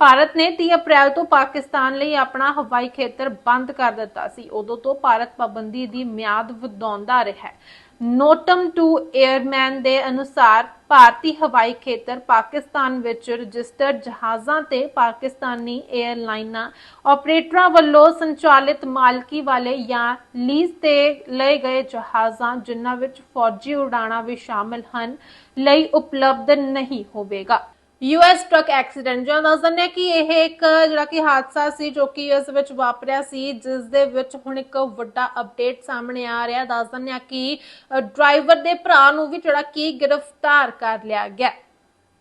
ਭਾਰਤ ਨੇ 30 ਅਪ੍ਰੈਲ ਤੋਂ ਪਾਕਿਸਤਾਨ ਲਈ ਆਪਣਾ ਹਵਾਈ ਖੇਤਰ ਬੰਦ ਕਰ ਦਿੱਤਾ ਸੀ। ਉਦੋਂ ਤੋਂ ਭਾਰਤ ਪਾਬੰਦੀ ਦੀ ਮਿਆਦ ਵਧਾਉਂਦਾ ਰਿਹਾ ਹੈ। ਨੋਟਮ ਟੂ 에ਅਰਮੈਨ ਦੇ ਅਨੁਸਾਰ ਭਾਰਤੀ ਹਵਾਈ ਖੇਤਰ ਪਾਕਿਸਤਾਨ ਵਿੱਚ ਰਜਿਸਟਰਡ ਜਹਾਜ਼ਾਂ ਤੇ ਪਾਕਿਸਤਾਨੀ 에ਅਰਲਾਈਨਾਂ ਆਪਰੇਟਰਾਂ ਵੱਲੋਂ ਸੰਚਾਲਿਤ ਮਾਲਕੀ ਵਾਲੇ ਜਾਂ ਲੀਜ਼ ਤੇ ਲਏ ਗਏ ਜਹਾਜ਼ਾਂ, ਜਿਨ੍ਹਾਂ ਵਿੱਚ ਫੌਜੀ ਉਡਾਣਾਂ ਵੀ ਸ਼ਾਮਲ ਹਨ, ਲਈ ਉਪਲਬਧ ਨਹੀਂ ਹੋਵੇਗਾ। ਯੂਐਸ ਟਰੱਕ ਐਕਸੀਡੈਂਟ ਜਾਂ ਦੱਸਦੇ ਨੇ ਕਿ ਇਹ ਇੱਕ ਜਿਹੜਾ ਕਿ ਹਾਦਸਾ ਸੀ ਜੋ ਕਿ ਯੂਐਸ ਵਿੱਚ ਵਾਪਰਿਆ ਸੀ, ਜਿਸ ਦੇ ਵਿੱਚ ਹੁਣ ਇੱਕ ਵੱਡਾ ਅਪਡੇਟ ਸਾਹਮਣੇ ਆ ਰਿਹਾ। ਦੱਸ ਦਿੰਦੇ ਆ ਕਿ ਡਰਾਈਵਰ ਦੇ ਭਰਾ ਨੂੰ ਵੀ ਜਿਹੜਾ ਕਿ ਗ੍ਰਿਫਤਾਰ ਕਰ ਲਿਆ ਗਿਆ।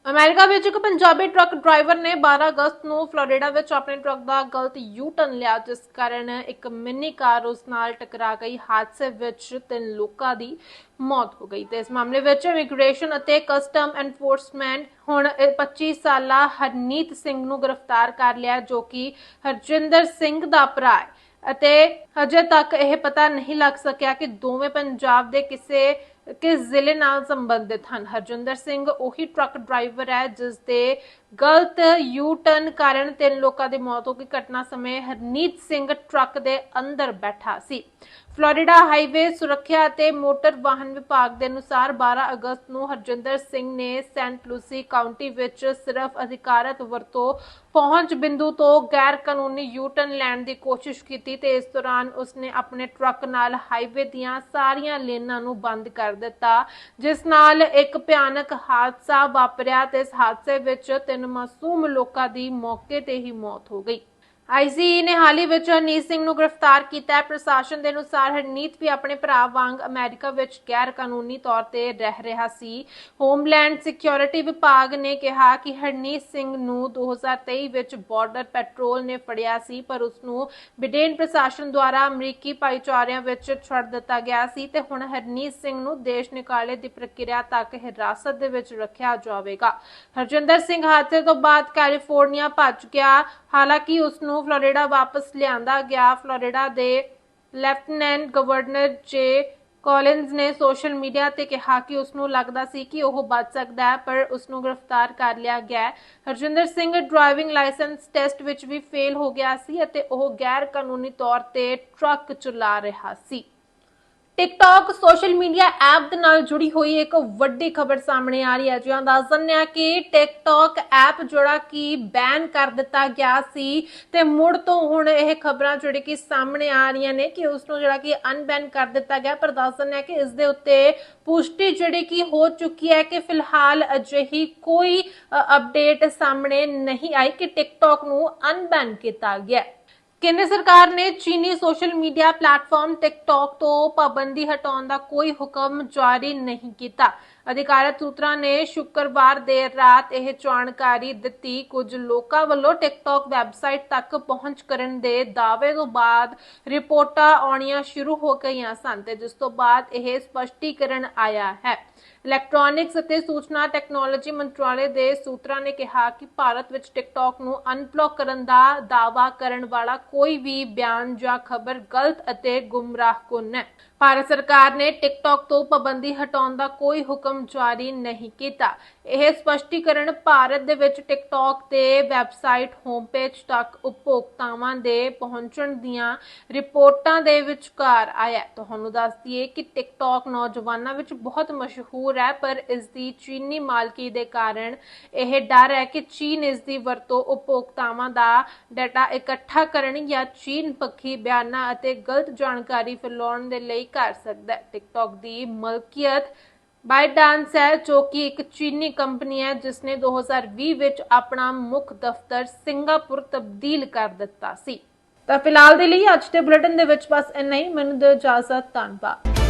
ਅਮਰੀਕਾ ਵਿੱਚ ਇੱਕ ਪੰਜਾਬੀ ਟਰੱਕ ਡਰਾਈਵਰ ਨੇ 12 ਅਗਸਤ ਨੂੰ ਫਲੋਰੀਡਾ ਵਿੱਚ ਆਪਣੇ ਟਰੱਕ ਦਾ ਗਲਤ ਯੂ ਟਰਨ ਲਿਆ, ਜਿਸ ਕਾਰਨ ਇੱਕ ਮਿੰਨੀ ਕਾਰ ਉਸ ਨਾਲ ਟਕਰਾ ਗਈ। ਹਾਦਸੇ ਵਿੱਚ ਤਿੰਨ ਲੋਕਾਂ ਦੀ ਮੌਤ ਹੋ ਗਈ ਤੇ ਇਸ ਮਾਮਲੇ ਵਿੱਚ ਇਮੀਗ੍ਰੇਸ਼ਨ ਅਤੇ ਕਸਟਮ ਐਨਫੋਰਸਮੈਂਟ ਹੁਣ ਇਹ 25 ਸਾਲਾ ਹਰਨੀਤ ਸਿੰਘ ਨੂੰ ਗ੍ਰਿਫਤਾਰ ਕਰ ਲਿਆ, ਜੋ ਕਿ ਹਰਜਿੰਦਰ ਸਿੰਘ ਦਾ ਭਰਾ ਹੈ। ਅਤੇ ਹਜੇ ਤੱਕ ਇਹ ਪਤਾ ਨਹੀਂ ਲੱਗ ਸਕਿਆ ਕਿ ਦੋਵੇਂ ਪੰਜਾਬ ਦੇ ਕਿਸੇ ਕਿਸ ਜ਼ਿਲ੍ਹੇ ਨਾਲ ਸੰਬੰਧਿਤ ਹਨ। ਹਰਜਿੰਦਰ ਸਿੰਘ ਉਹੀ ਟਰੱਕ ਡਰਾਈਵਰ ਹੈ ਜਿਸ ਦੇ ਗਲਤ ਯੂ ਟਰਨ ਕਾਰਨ ਤਿੰਨ ਲੋਕਾਂ ਦੀ ਮੌਤ ਹੋ ਗਈ। ਘਟਨਾ ਸਮੇਂ ਹਰਨੀਤ ਸਿੰਘ ਟਰੱਕ ਦੇ ਅੰਦਰ ਬੈਠਾ ਸੀ। ਫਲੋਰੀਡਾ ਹਾਈਵੇ ਸੁਰੱਖਿਆ ਅਤੇ ਮੋਟਰ ਵਾਹਨ ਵਿਭਾਗ ਦੇ ਅਨੁਸਾਰ 12 ਅਗਸਤ ਨੂੰ ਹਰਜਿੰਦਰ ਸਿੰਘ ਨੇ ਸੈਂਟ ਲੂਸੀ ਕਾਉਂਟੀ ਵਿੱਚ ਸਿਰਫ ਅਧਿਕਾਰਤ ਵਰਤੋਂ ਪਹੁੰਚ ਬਿੰਦੂ ਤੋਂ ਗੈਰ ਕਾਨੂੰਨੀ ਯੂ ਟਰਨ ਲੈਣ ਦੀ ਕੋਸ਼ਿਸ਼ ਕੀਤੀ ਤੇ ਇਸ ਦੌਰਾਨ ਉਸਨੇ ਆਪਣੇ ਟਰੱਕ ਨਾਲ ਹਾਈਵੇ ਦੀਆਂ ਸਾਰੀਆਂ ਲੇਨਾਂ ਨੂੰ ਬੰਦ ਕਰ ਦਿੱਤਾ, ਜਿਸ ਨਾਲ ਇੱਕ ਭਿਆਨਕ ਹਾਦਸਾ ਵਾਪਰਿਆ ਤੇ ਇਸ ਹਾਦਸੇ ਵਿੱਚ ਤਿੰਨ ਮਾਸੂਮ ਲੋਕਾਂ ਦੀ ਮੌਕੇ ਤੇ ਹੀ ਮੌਤ ਹੋ ਗਈ। ਆਈਸੀਈ ਨੇ ਹਾਲ ਹੀ ਵਿੱਚ ਹਰਨੀਤ ਸਿੰਘ ਨੂੰ ਗ੍ਰਿਫਤਾਰ ਕੀਤਾ ਹੈ। ਪ੍ਰਸ਼ਾਸਨ ਦੇ ਅਨੁਸਾਰ ਹਰਨੀਤ ਵੀ ਆਪਣੇ ਭਰਾ ਵਾਂਗ ਅਮਰੀਕਾ ਵਿੱਚ ਗੈਰ ਕਾਨੂੰਨੀ ਤੌਰ ਤੇ ਰਹਿ ਰਿਹਾ ਸੀ। ਹੋਮਲੈਂਡ ਸਿਕਿਉਰਿਟੀ ਵਿਭਾਗ ਨੇ ਕਿਹਾ ਕਿ ਹਰਨੀਤ ਸਿੰਘ ਨੂੰ 2023 ਵਿੱਚ ਬਾਰਡਰ ਪੈਟਰੋਲ ਨੇ ਫੜਿਆ ਸੀ, ਪਰ ਉਸ ਨੂੰ ਬਿਡੇਨ ਪ੍ਰਸ਼ਾਸਨ ਦੁਆਰਾ ਅਮਰੀਕੀ ਭਾਈਚਾਰਿਆਂ ਵਿੱਚ ਛੱਡ ਦਿੱਤਾ ਗਿਆ ਸੀ ਤੇ ਹੁਣ ਹਰਨੀਤ ਸਿੰਘ ਨੂੰ ਦੇਸ਼ ਨਿਕਾਲੇ ਦੀ ਪ੍ਰਕਿਰਿਆ ਤੱਕ ਹਿਰਾਸਤ ਦੇ ਵਿੱਚ ਰੱਖਿਆ ਜਾਵੇਗਾ। ਹਰਜਿੰਦਰ ਸਿੰਘ ਹਾਦਸੇ ਤੋਂ ਬਾਅਦ ਕੈਲੀਫੋਰਨੀਆ ਭੱਜ ਗਿਆ। ਹਾਲਾਂਕਿ ਉਸ ਨੂੰ ਫਲੋਰੀਡਾ ਵਾਪਸ ਲਿਆਂਦਾ ਗਿਆ। ਫਲੋਰੀਡਾ ਦੇ ਲੈਫਟੀਨੈਂਟ ਗਵਰਨਰ ਜੇ ਕਾਲਿੰਸ ਨੇ ਸੋਸ਼ਲ ਮੀਡੀਆ ਤੇ ਕਿਹਾ ਕਿ ਉਸ ਨੂੰ ਲੱਗਦਾ ਸੀ ਕਿ ਉਹ ਬਚ ਸਕਦਾ ਹੈ, ਪਰ ਉਸ ਨੂੰ ਗ੍ਰਿਫਤਾਰ ਕਰ ਲਿਆ ਗਿਆ Harjinder Singh driving licence test ਵਿੱਚ ਵੀ ਫੇਲ ਹੋ ਗਿਆ ਸੀ ਅਤੇ ਉਹ ਗੈਰ ਕਾਨੂੰਨੀ ਤੌਰ ਤੇ ਟਰੱਕ ਚਲਾ ਰਿਹਾ ਸੀ। ਟਿਕਟੌਕ ਸੋਸ਼ਲ ਮੀਡੀਆ ਐਪ ਦੇ ਨਾਲ ਜੁੜੀ ਹੋਈ ਇੱਕ ਵੱਡੀ ਖਬਰ ਸਾਹਮਣੇ ਆ ਰਹੀ ਹੈ। ਜਿਹਾਂ ਦੱਸ ਦਿੰਦੇ ਆ ਕਿ ਟਿਕਟੌਕ ਐਪ ਜਿਹੜਾ ਕਿ ਬੈਨ ਕਰ ਦਿੱਤਾ ਗਿਆ ਸੀ ਤੇ ਮੁੜ ਤੋਂ ਹੁਣ ਇਹ ਖਬਰਾਂ ਜਿਹੜੀ ਕਿ ਸਾਹਮਣੇ ਆ ਰਹੀਆਂ ਨੇ ਕਿ ਉਸ ਨੂੰ ਜਿਹੜਾ ਕਿ ਅਨਬੈਨ ਕਰ ਦਿੱਤਾ ਗਿਆ। ਪਰ ਦੱਸ ਦਿੰਦੇ ਆ ਕਿ ਇਸ ਦੇ ਉੱਤੇ ਪੁਸ਼ਟੀ ਜਿਹੜੀ ਕਿ ਹੋ ਚੁੱਕੀ ਹੈ ਕਿ ਫਿਲਹਾਲ ਅਜਿਹੀ ਕੋਈ ਅਪਡੇਟ ਸਾਹਮਣੇ ਨਹੀਂ ਆਈ ਕਿ ਟਿਕਟੌਕ ਨੂੰ ਅਨਬੈਨ ਕੀਤਾ ਗਿਆ। ਕੇਂਦਰ ਸਰਕਾਰ ਨੇ ਚੀਨੀ ਸੋਸ਼ਲ ਮੀਡੀਆ ਪਲੇਟਫਾਰਮ ਟਿਕਟੌਕ ਤੋਂ ਪਾਬੰਦੀ ਹਟਾਉਣ ਦਾ ਕੋਈ ਹੁਕਮ ਜਾਰੀ ਨਹੀਂ ਕੀਤਾ। ਅਧਿਕਾਰਤ ਸੂਤਰਾਂ ਨੇ ਸ਼ੁੱਕਰਵਾਰ ਦੇਰ ਰਾਤ ਇਹ ਜਾਣਕਾਰੀ ਦਿੱਤੀ, ਕੁਝ ਲੋਕਾਂ ਵੱਲੋਂ ਟਿਕਟੌਕ ਵੈਬਸਾਈਟ ਤੱਕ ਪਹੁੰਚ ਕਰਨ ਦੇ ਦਾਅਵੇ ਤੋਂ ਬਾਅਦ ਰਿਪੋਰਟਾਂ ਆਉਣੀਆਂ ਸ਼ੁਰੂ ਹੋ ਗਈਆਂ ਸਨ ਤੇ ਜਿਸ ਤੋਂ ਬਾਅਦ ਇਹ ਸਪਸ਼ਟੀਕਰਨ ਆਇਆ ਹੈ। ਇਲੈਕਟ੍ਰੋਨਿਕਸ ਅਤੇ ਸੂਚਨਾ ਟੈਕਨੋਲੋਜੀ ਮੰਤਰਾਲੇ ਦੇ ਸੂਤਰਾਂ ਨੇ ਕਿਹਾ ਕਿ ਭਾਰਤ ਵਿੱਚ ਟਿਕਟੌਕ ਨੂੰ ਅਨਬਲੌਕ ਕਰਨ ਦਾ ਦਾਅਵਾ ਕਰਨ ਵਾਲਾ ਕੋਈ ਵੀ ਬਿਆਨ ਜਾਂ ਖਬਰ ਗਲਤ ਅਤੇ ਗੁੰਮਰਾਹਕੁੰਨ ਹੈ। ਭਾਰਤ ਸਰਕਾਰ ਨੇ ਟਿਕਟੌਕ ਤੋਂ ਪਾਬੰਦੀ ਹਟਾਉਣ ਦਾ ਕੋਈ ਹੁਕਮ ਜਾਰੀ ਨਹੀਂ ਕੀਤਾ। ਇਹ ਸਪਸ਼ਟੀਕਰਨ ਭਾਰਤ ਦੇ ਵਿੱਚ ਟਿਕਟੌਕ ਤੇ ਵੈਬਸਾਈਟ ਹੋਮ ਤੱਕ ਉਪਭੋਗਤਾਵਾਂ ਦੇ ਪਹੁੰਚਣ ਦੀਆਂ ਰਿਪੋਰਟਾਂ ਦੇ ਵਿਚਕਾਰ ਆਇਆ ਤੁਹਾਨੂੰ ਦੱਸ ਦਈਏ ਕਿ ਟਿਕਟੌਕ ਨੌਜਵਾਨਾਂ ਵਿੱਚ ਬਹੁਤ ਮਸ਼ਹੂਰ ਹੈ, ਪਰ ਇਸ ਦੀ ਚੀਨੀ ਮਾਲਕੀ ਦੇ ਕਾਰਨ ਇਹ ਡਰ ਹੈ ਕਿ ਚੀਨ ਇਸ ਦੀ ਵਰਤੋਂ ਉਪਭੋਗਤਾਵਾਂ ਦਾ ਡਾਟਾ ਇਕੱਠਾ ਕਰਨ ਜਾਂ ਚੀਨ ਪੱਖੀ ਬਿਆਨਾਂ ਅਤੇ ਗਲਤ ਜਾਣਕਾਰੀ ਫੈਲਾਉਣ ਦੇ ਲਈ ਕਰ ਸਕਦਾ ਹੈ। ਟਿਕਟੌਕ ਦੀ ਮਲਕੀਅਤ ਬਾਈਡਾਂਸ ਹੈ, ਜੋ ਕਿ ਇੱਕ ਚੀਨੀ ਕੰਪਨੀ ਹੈ ਜਿਸ ਨੇ 2020 ਵਿੱਚ ਆਪਣਾ ਮੁੱਖ ਦਫ਼ਤਰ ਸਿੰਗਾਪੁਰ ਤਬਦੀਲ ਕਰ ਦਿੱਤਾ ਸੀ। ਤਾਂ ਫਿਲਹਾਲ ਦੇ ਲਈ ਅੱਜ ਦੇ ਬੁਲੇਟਿਨ ਦੇ ਵਿੱਚ ਬਸ ਇੰਨਾ ਹੀ। ਮੈਨੂੰ ਦਿਓ ਇਜਾਜ਼ਤ, ਧੰਨਵਾਦ।